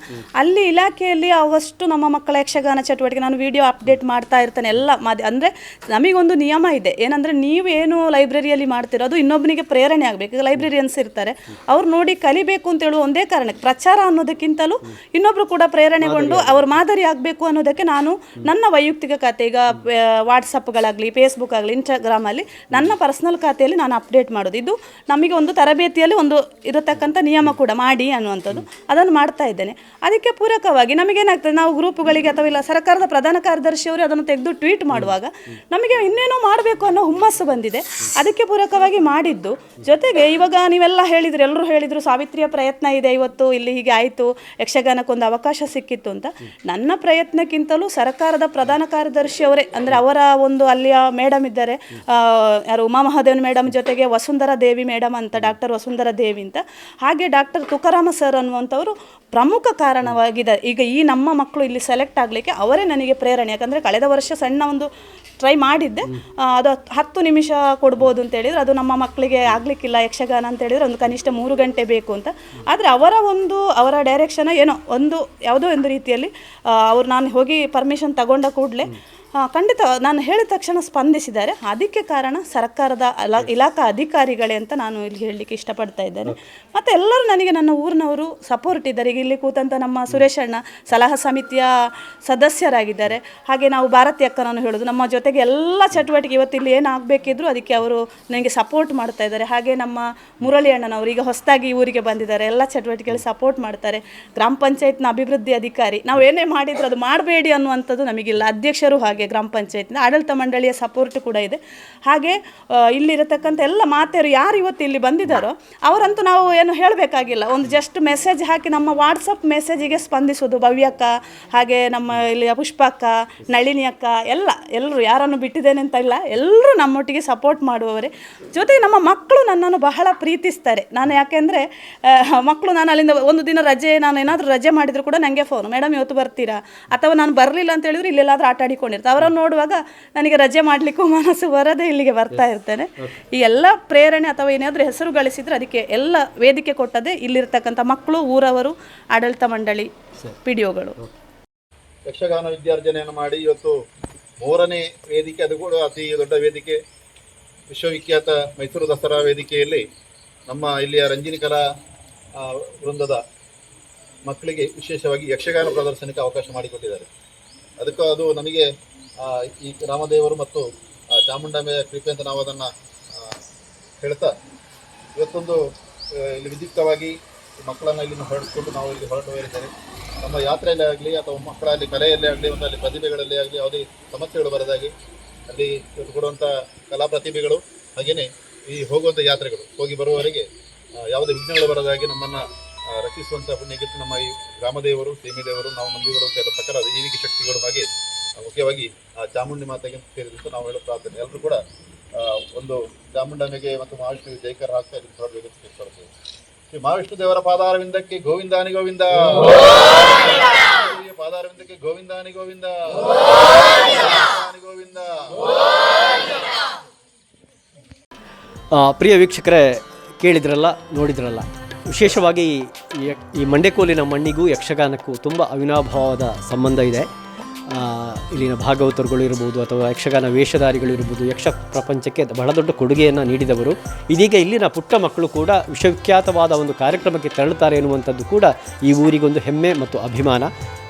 Speaker 15: ಅಲ್ಲಿ ಇಲಾಖೆಯಲ್ಲಿ ಅವಷ್ಟು ನಮ್ಮ ಮಕ್ಕಳ ಯಕ್ಷಗಾನ ಚಟುವಟಿಕೆ ನಾನು ವಿಡಿಯೋ ಅಪ್ಡೇಟ್ ಮಾಡ್ತಾ ಇರ್ತೇನೆ ಎಲ್ಲ ಮಾಧ್ಯ ಅಂದರೆ ನಮಗೊಂದು ನಿಯಮ ಇದೆ. ಏನಂದರೆ ನೀವೇನು ಲೈಬ್ರರಿಯಲ್ಲಿ ಮಾಡ್ತೀರೋ ಅದು ಇನ್ನೊಬ್ಬನಿಗೆ ಪ್ರೇರಣೆ ಆಗಬೇಕು. ಈಗ ಲೈಬ್ರರಿಯನ್ಸ್ ಇರ್ತಾರೆ. ಅವ್ರು ನೋಡಿ ಕಲಿಬೇಕು ಅಂತ ಹೇಳುವ ಒಂದೇ ಕಾರಣಕ್ಕೆ ಪ್ರಚಾರ ಅನ್ನೋದಕ್ಕಿಂತಲೂ ಇನ್ನೊಬ್ಬರು ಕೂಡ ಪ್ರೇರಣೆಗೊಂಡು ಅವ್ರ ಮಾದರಿ ಆಗಬೇಕು ಅನ್ನೋದಕ್ಕೆ ನಾನು ನನ್ನ ವೈಯಕ್ತಿಕ ಖಾತೆ ಈಗ ವಾಟ್ಸಪ್ಗಳಾಗಲಿ ಫೇಸ್ಬುಕ್ ಆಗಲಿ ಇನ್ಸ್ಟಾಗ್ರಾಮಲ್ಲಿ ನನ್ನ ಪರ್ಸ್ನಲ್ ಖಾತೆಯಲ್ಲಿ ನಾನು ಅಪ್ಡೇಟ್ ಮಾಡೋದು. ಇದು ನಮಗೆ ಒಂದು ತರಬೇತಿಯಲ್ಲಿ ಒಂದು ಇರತಕ್ಕಂಥ ನಿಯಮ ಕೂಡ ಮಾಡಿ ಅನ್ನುವಂಥದ್ದು ಅದನ್ನು ಮಾಡ್ತಾ ಇದ್ದೇನೆ. ಅದಕ್ಕೆ ಪೂರಕವಾಗಿ ನಮಗೇನಾಗ್ತದೆ ನಾವು ಗ್ರೂಪ್ಗಳಿಗೆ ಅಥವಾ ಇಲ್ಲ ಸರ್ಕಾರದ ಪ್ರಧಾನ ಕಾರ್ಯದರ್ಶಿಯವರು ಅದನ್ನು ತೆಗೆದು ಟ್ವೀಟ್ ಮಾಡುವಾಗ ನಮಗೆ ಇನ್ನೇನೋ ಮಾಡಬೇಕು ಅನ್ನೋ ಹುಮ್ಮಸ್ಸು ಬಂದಿದೆ. ಅದಕ್ಕೆ ಪೂರಕವಾಗಿ ಮಾಡಿದ್ದು. ಜೊತೆಗೆ ಇವಾಗ ನೀವೆಲ್ಲ ಹೇಳಿದ್ರು, ಎಲ್ಲರೂ ಹೇಳಿದರು, ಸಾವಿತ್ರಿಯ ಪ್ರಯತ್ನ ಇದೆ ಇವತ್ತು, ಇಲ್ಲಿ ಹೀಗೆ ಆಯಿತು, ಯಕ್ಷಗಾನಕ್ಕೊಂದು ಅವಕಾಶ ಸಿಕ್ಕಿತ್ತು ಅಂತ. ನನ್ನ ಪ್ರಯತ್ನಕ್ಕಿಂತಲೂ ಸರ್ಕಾರದ ಪ್ರಧಾನ ಕಾರ್ಯದರ್ಶಿಯವರೇ ಅಂದರೆ ಅವರ ಒಂದು ಅಲ್ಲಿಯ ಮೇಡಮ್ ಇದ್ದಾರೆ. ಯಾರು ಉಮಾ ಮಹಾದೇವನ್ ಮೇಡಮ್ ಜೊತೆಗೆ ವಸುಂಧರ ದೇವಿ ಮೇಡಮ್ ಅಂತ, ಡಾಕ್ಟರ್ ವಸುಂಧರ ದೇವಿ ಅಂತ. ಹಾಗೆ ಡಾಕ್ಟರ್ ತುಕಾರಾಮ ಸರ್ ಅನ್ನುವಂಥವರು ಪ್ರಮುಖ ಕಾರಣವಾಗಿದೆ. ಈಗ ಈ ನಮ್ಮ ಮಕ್ಕಳು ಇಲ್ಲಿ ಸೆಲೆಕ್ಟ್ ಆಗಲಿಕ್ಕೆ ಅವರೇ ನನಗೆ ಪ್ರೇರಣೆ. ಯಾಕಂದರೆ ಕಳೆದ ವರ್ಷ ಸಣ್ಣ ಒಂದು ಟ್ರೈ ಮಾಡಿದ್ದೆ. ಅದು ಹತ್ತು- ನಿಮಿಷ ಕೊಡ್ಬೋದು ಅಂತ ಹೇಳಿದ್ರೆ. ಅದು ನಮ್ಮ ಮಕ್ಕಳಿಗೆ ಆಗಲಿಕ್ಕಿಲ್ಲ ಯಕ್ಷಗಾನ ಅಂತ ಹೇಳಿದ್ರೆ. ಒಂದು ಕನಿಷ್ಠ ಮೂರು ಗಂಟೆ ಬೇಕು ಅಂತ. ಆದರೆ ಅವರ ಒಂದು, ಅವರ ಡೈರೆಕ್ಷನ್ ಏನೋ ಒಂದು ಯಾವುದೋ ಒಂದು ರೀತಿಯಲ್ಲಿ ಅವ್ರು ನಾನು ಹೋಗಿ ಪರ್ಮಿಷನ್ ತಗೊಂಡ ಕೂಡಲೇ ಖಂಡಿತ. ನಾನು ಹೇಳಿದ ತಕ್ಷಣ ಸ್ಪಂದಿಸಿದ್ದಾರೆ. ಅದಕ್ಕೆ ಕಾರಣ ಸರ್ಕಾರದ ಇಲಾಖಾ ಅಧಿಕಾರಿಗಳೇ ಅಂತ ನಾನು ಇಲ್ಲಿ ಹೇಳಲಿಕ್ಕೆ ಇಷ್ಟಪಡ್ತಾ ಇದ್ದೇನೆ. ಮತ್ತು ಎಲ್ಲರೂ ನನಗೆ ನನ್ನ ಊರಿನವರು ಸಪೋರ್ಟ್ ಇದ್ದಾರೆ. ಈಗ ಇಲ್ಲಿ ಕೂತಂಥ ನಮ್ಮ ಸುರೇಶ್ ಅಣ್ಣ ಸಲಹಾ ಸಮಿತಿಯ ಸದಸ್ಯರಾಗಿದ್ದಾರೆ. ಹಾಗೆ ನಾವು ಭಾರತಿ ಅಕ್ಕನನ್ನು ಹೇಳೋದು, ನಮ್ಮ ಜೊತೆಗೆ ಎಲ್ಲ ಚಟುವಟಿಕೆ ಇವತ್ತು ಇಲ್ಲಿ ಏನಾಗಬೇಕಿದ್ರು ಅದಕ್ಕೆ ಅವರು ನನಗೆ ಸಪೋರ್ಟ್ ಮಾಡ್ತಾ ಇದ್ದಾರೆ. ಹಾಗೆ ನಮ್ಮ ಮುರಳಿ ಅಣ್ಣನವರು ಈಗ ಹೊಸದಾಗಿ ಊರಿಗೆ ಬಂದಿದ್ದಾರೆ. ಎಲ್ಲ ಚಟುವಟಿಕೆಗಳು ಸಪೋರ್ಟ್ ಮಾಡ್ತಾರೆ. ಗ್ರಾಮ ಪಂಚಾಯತ್ನ ಅಭಿವೃದ್ಧಿ ಅಧಿಕಾರಿ. ನಾವು ಏನೇ ಮಾಡಿದ್ರು ಅದು ಮಾಡಬೇಡಿ ಅನ್ನುವಂಥದ್ದು ನಮಗಿಲ್ಲ. ಅಧ್ಯಕ್ಷರು ಹಾಗೆ. ಹಾಗೆ ಗ್ರಾಮ ಪಂಚಾಯತ್ನ ಆಡಳಿತ ಮಂಡಳಿಯ ಸಪೋರ್ಟ್ ಕೂಡ ಇದೆ. ಹಾಗೆ ಇಲ್ಲಿರತಕ್ಕಂಥ ಎಲ್ಲ ಮಾತೆಯರು ಯಾರು ಇವತ್ತು ಇಲ್ಲಿ ಬಂದಿದ್ದಾರೋ, ಅವರಂತೂ ನಾವು ಏನು ಹೇಳಬೇಕಾಗಿಲ್ಲ. ಒಂದು ಜಸ್ಟ್ ಮೆಸೇಜ್ ಹಾಕಿ ನಮ್ಮ ವಾಟ್ಸಪ್ ಮೆಸೇಜಿಗೆ ಸ್ಪಂದಿಸೋದು ಭವ್ಯಕ್ಕ ಹಾಗೆ ನಮ್ಮ ಇಲ್ಲಿ ಪುಷ್ಪಕ್ಕ ನಳಿನಿ ಅಕ್ಕ, ಎಲ್ಲ, ಎಲ್ಲರೂ ಯಾರನ್ನು ಬಿಟ್ಟಿದ್ದೇನೆ ಅಂತ ಇಲ್ಲ, ಎಲ್ಲರೂ ನಮ್ಮೊಟ್ಟಿಗೆ ಸಪೋರ್ಟ್ ಮಾಡುವವರೇ. ಜೊತೆಗೆ ನಮ್ಮ ಮಕ್ಕಳು ನನ್ನನ್ನು ಬಹಳ ಪ್ರೀತಿಸ್ತಾರೆ. ನಾನು ಯಾಕೆಂದರೆ ಮಕ್ಕಳು ನಾನು ಅಲ್ಲಿಂದ ಒಂದು ದಿನ ರಜೆ, ನಾನು ಏನಾದರೂ ರಜೆ ಮಾಡಿದರೂ ಕೂಡ ನನಗೆ ಫೋನ್ ಮೇಡಮ್, ಇವತ್ತು ಬರ್ತೀರಾ? ಅಥವಾ, ನಾನು ಬರಲಿಲ್ಲ ಅಂತ ಹೇಳಿದ್ರು ಇಲ್ಲೆಲ್ಲಾದರೂ ಆಟ ಆಡಿಕೊಂಡಿರ್ತಾರೆ. ಅವರನ್ನು ನೋಡುವಾಗ ನನಗೆ ರಜೆ ಮಾಡಲಿಕ್ಕೂ ಮನಸ್ಸು ಬರದೆ ಇಲ್ಲಿಗೆ ಬರ್ತಾ ಇರ್ತೇನೆ. ಈ ಎಲ್ಲ ಪ್ರೇರಣೆ ಅಥವಾ ಏನಾದರೂ ಹೆಸರು ಗಳಿಸಿದ್ರೆ ಅದಕ್ಕೆ ಎಲ್ಲ ವೇದಿಕೆ ಕೊಟ್ಟದೆ ಇಲ್ಲಿರ್ತಕ್ಕಂಥ ಮಕ್ಕಳು ಊರವರು ಆಡಳಿತ ಮಂಡಳಿ ಪಿ ಡಿ ಒಗಳು
Speaker 16: ಯಕ್ಷಗಾನ ವಿದ್ಯಾರ್ಜನೆಯನ್ನು ಮಾಡಿ ಇವತ್ತು ಮೂರನೇ ವೇದಿಕೆ ಅದು ಕೂಡ ಅತಿ ದೊಡ್ಡ ವೇದಿಕೆ. ವಿಶ್ವವಿಖ್ಯಾತ ಮೈಸೂರು ದಸರಾ ವೇದಿಕೆಯಲ್ಲಿ ನಮ್ಮ ಇಲ್ಲಿಯ ರಂಜಿನಿ ಕಲಾ ವೃಂದದ ಮಕ್ಕಳಿಗೆ ವಿಶೇಷವಾಗಿ ಯಕ್ಷಗಾನ ಪ್ರದರ್ಶನಕ್ಕೆ ಅವಕಾಶ ಮಾಡಿಕೊಟ್ಟಿದ್ದಾರೆ. ಅದಕ್ಕೂ ಅದು ನಮಗೆ ಈ ರಾಮದೇವರು ಮತ್ತು ಚಾಮುಂಡಾಮೆಯ ಕೃಪೆ ಅಂತ ನಾವು ಅದನ್ನು ಹೇಳ್ತಾ, ಇವತ್ತೊಂದು ಇಲ್ಲಿ ವಿದ್ಯುಕ್ತವಾಗಿ ಮಕ್ಕಳನ್ನು ಇಲ್ಲಿ ಹೊರಡಿಸ್ಕೊಂಡು ನಾವು ಇಲ್ಲಿ ಹೊರಟು ಹೋಗಿದ್ದೇವೆ ನಮ್ಮ ಯಾತ್ರೆಯಲ್ಲೇ ಆಗಲಿ ಅಥವಾ ಮಕ್ಕಳಲ್ಲಿ ಕಲೆಯಲ್ಲೇ ಆಗಲಿ ಒಂದು ಅಲ್ಲಿ ಪ್ರತಿಭೆಗಳಲ್ಲಿ ಆಗಲಿ ಯಾವುದೇ ಸಮಸ್ಯೆಗಳು ಬರದಾಗಿ ಅಲ್ಲಿ ಕೊಡುವಂಥ ಕಲಾ ಪ್ರತಿಭೆಗಳು ಹಾಗೆಯೇ ಈ ಹೋಗುವಂಥ ಯಾತ್ರೆಗಳು. ಹೋಗಿ ಬರುವವರೆಗೆ ಯಾವುದೇ ವಿಘ್ನಗಳು ಬರದಾಗಿ ನಮ್ಮನ್ನು ರಕ್ಷಿಸುವಂಥ ಪುಣ್ಯಗಿತ್ತು ನಮ್ಮ ಈ ಗ್ರಾಮದೇವರು ಸೀಮೆದೇವರು ನಾವು ನಂಬಿವರು ಪ್ರಕಾರ ದೈವಿಕ ಶಕ್ತಿಗಳು ಹಾಗೆ ಮುಖ್ಯವಾಗಿ ಆ ಚಾಮುಂಡಿ ಮಾತೆಗೆ ಸೇರಿದಂತೆ ನಾವು ಹೇಳೋ ಪ್ರಾರ್ಥನೆ. ಎಲ್ಲರೂ ಕೂಡ ಒಂದು ಚಾಮುಂಡನಿಗೆ ಮತ್ತು ಮಹಾವಿಷ್ಣುವಿಗೆ ಜೈಕಾರ ಹಾಕ್ತಾ ಕೇಳ್ಕೊಳ್ತೇವೆ ಶ್ರೀ ಮಹಾವಿಷ್ಣು ದೇವರ ಪಾದಾರವಿಂದಕ್ಕೆ ಗೋವಿಂದಾನಿ ಗೋವಿಂದ. ಪಾದಾರವಿಂದಕ್ಕೆ ಗೋವಿಂದಾನಿ ಗೋವಿಂದ. ಗೋವಿಂದ.
Speaker 2: ಪ್ರಿಯ ವೀಕ್ಷಕರೇ, ಕೇಳಿದ್ರಲ್ಲ, ನೋಡಿದ್ರಲ್ಲ. ವಿಶೇಷವಾಗಿ ಈ- ಮಂಡೆಕೋಲಿನ ಮಣ್ಣಿಗೂ ಯಕ್ಷಗಾನಕ್ಕೂ ತುಂಬ ಅವಿನಾಭಾವದ ಸಂಬಂಧ ಇದೆ. ಇಲ್ಲಿನ ಭಾಗವತರುಗಳು ಇರ್ಬೋದು ಅಥವಾ ಯಕ್ಷಗಾನ ವೇಷಧಾರಿಗಳು ಇರ್ಬೋದು, ಯಕ್ಷ ಪ್ರಪಂಚಕ್ಕೆ ಬಹಳ ದೊಡ್ಡ ಕೊಡುಗೆಯನ್ನು ನೀಡಿದವರು. ಇದೀಗ ಇಲ್ಲಿನ ಪುಟ್ಟ ಮಕ್ಕಳು ಕೂಡ ವಿಶ್ವವಿಖ್ಯಾತವಾದ ಒಂದು ಕಾರ್ಯಕ್ರಮಕ್ಕೆ ತೆರಳುತ್ತಾರೆ ಎನ್ನುವಂಥದ್ದು ಕೂಡ ಈ ಊರಿಗೊಂದು ಹೆಮ್ಮೆ ಮತ್ತು ಅಭಿಮಾನ.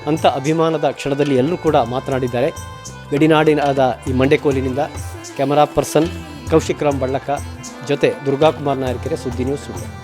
Speaker 2: ಅಂಥ ಅಭಿಮಾನದ ಕ್ಷಣದಲ್ಲಿ ಎಲ್ಲರೂ ಕೂಡ ಮಾತನಾಡಿದ್ದಾರೆ. ಗಡಿನಾಡಿನಾದ ಈ ಮಂಡೆಕೋಲಿನಿಂದ ಕ್ಯಾಮರಾ ಪರ್ಸನ್ ಕೌಶಿಕ್ ರಾಮ್ ಬಳ್ಳಕ, ಜೊತೆ ದುರ್ಗಾಕುಮಾರ್ ನಾಯಕರೇ ಸುದ್ದಿ ನ್ಯೂಸ್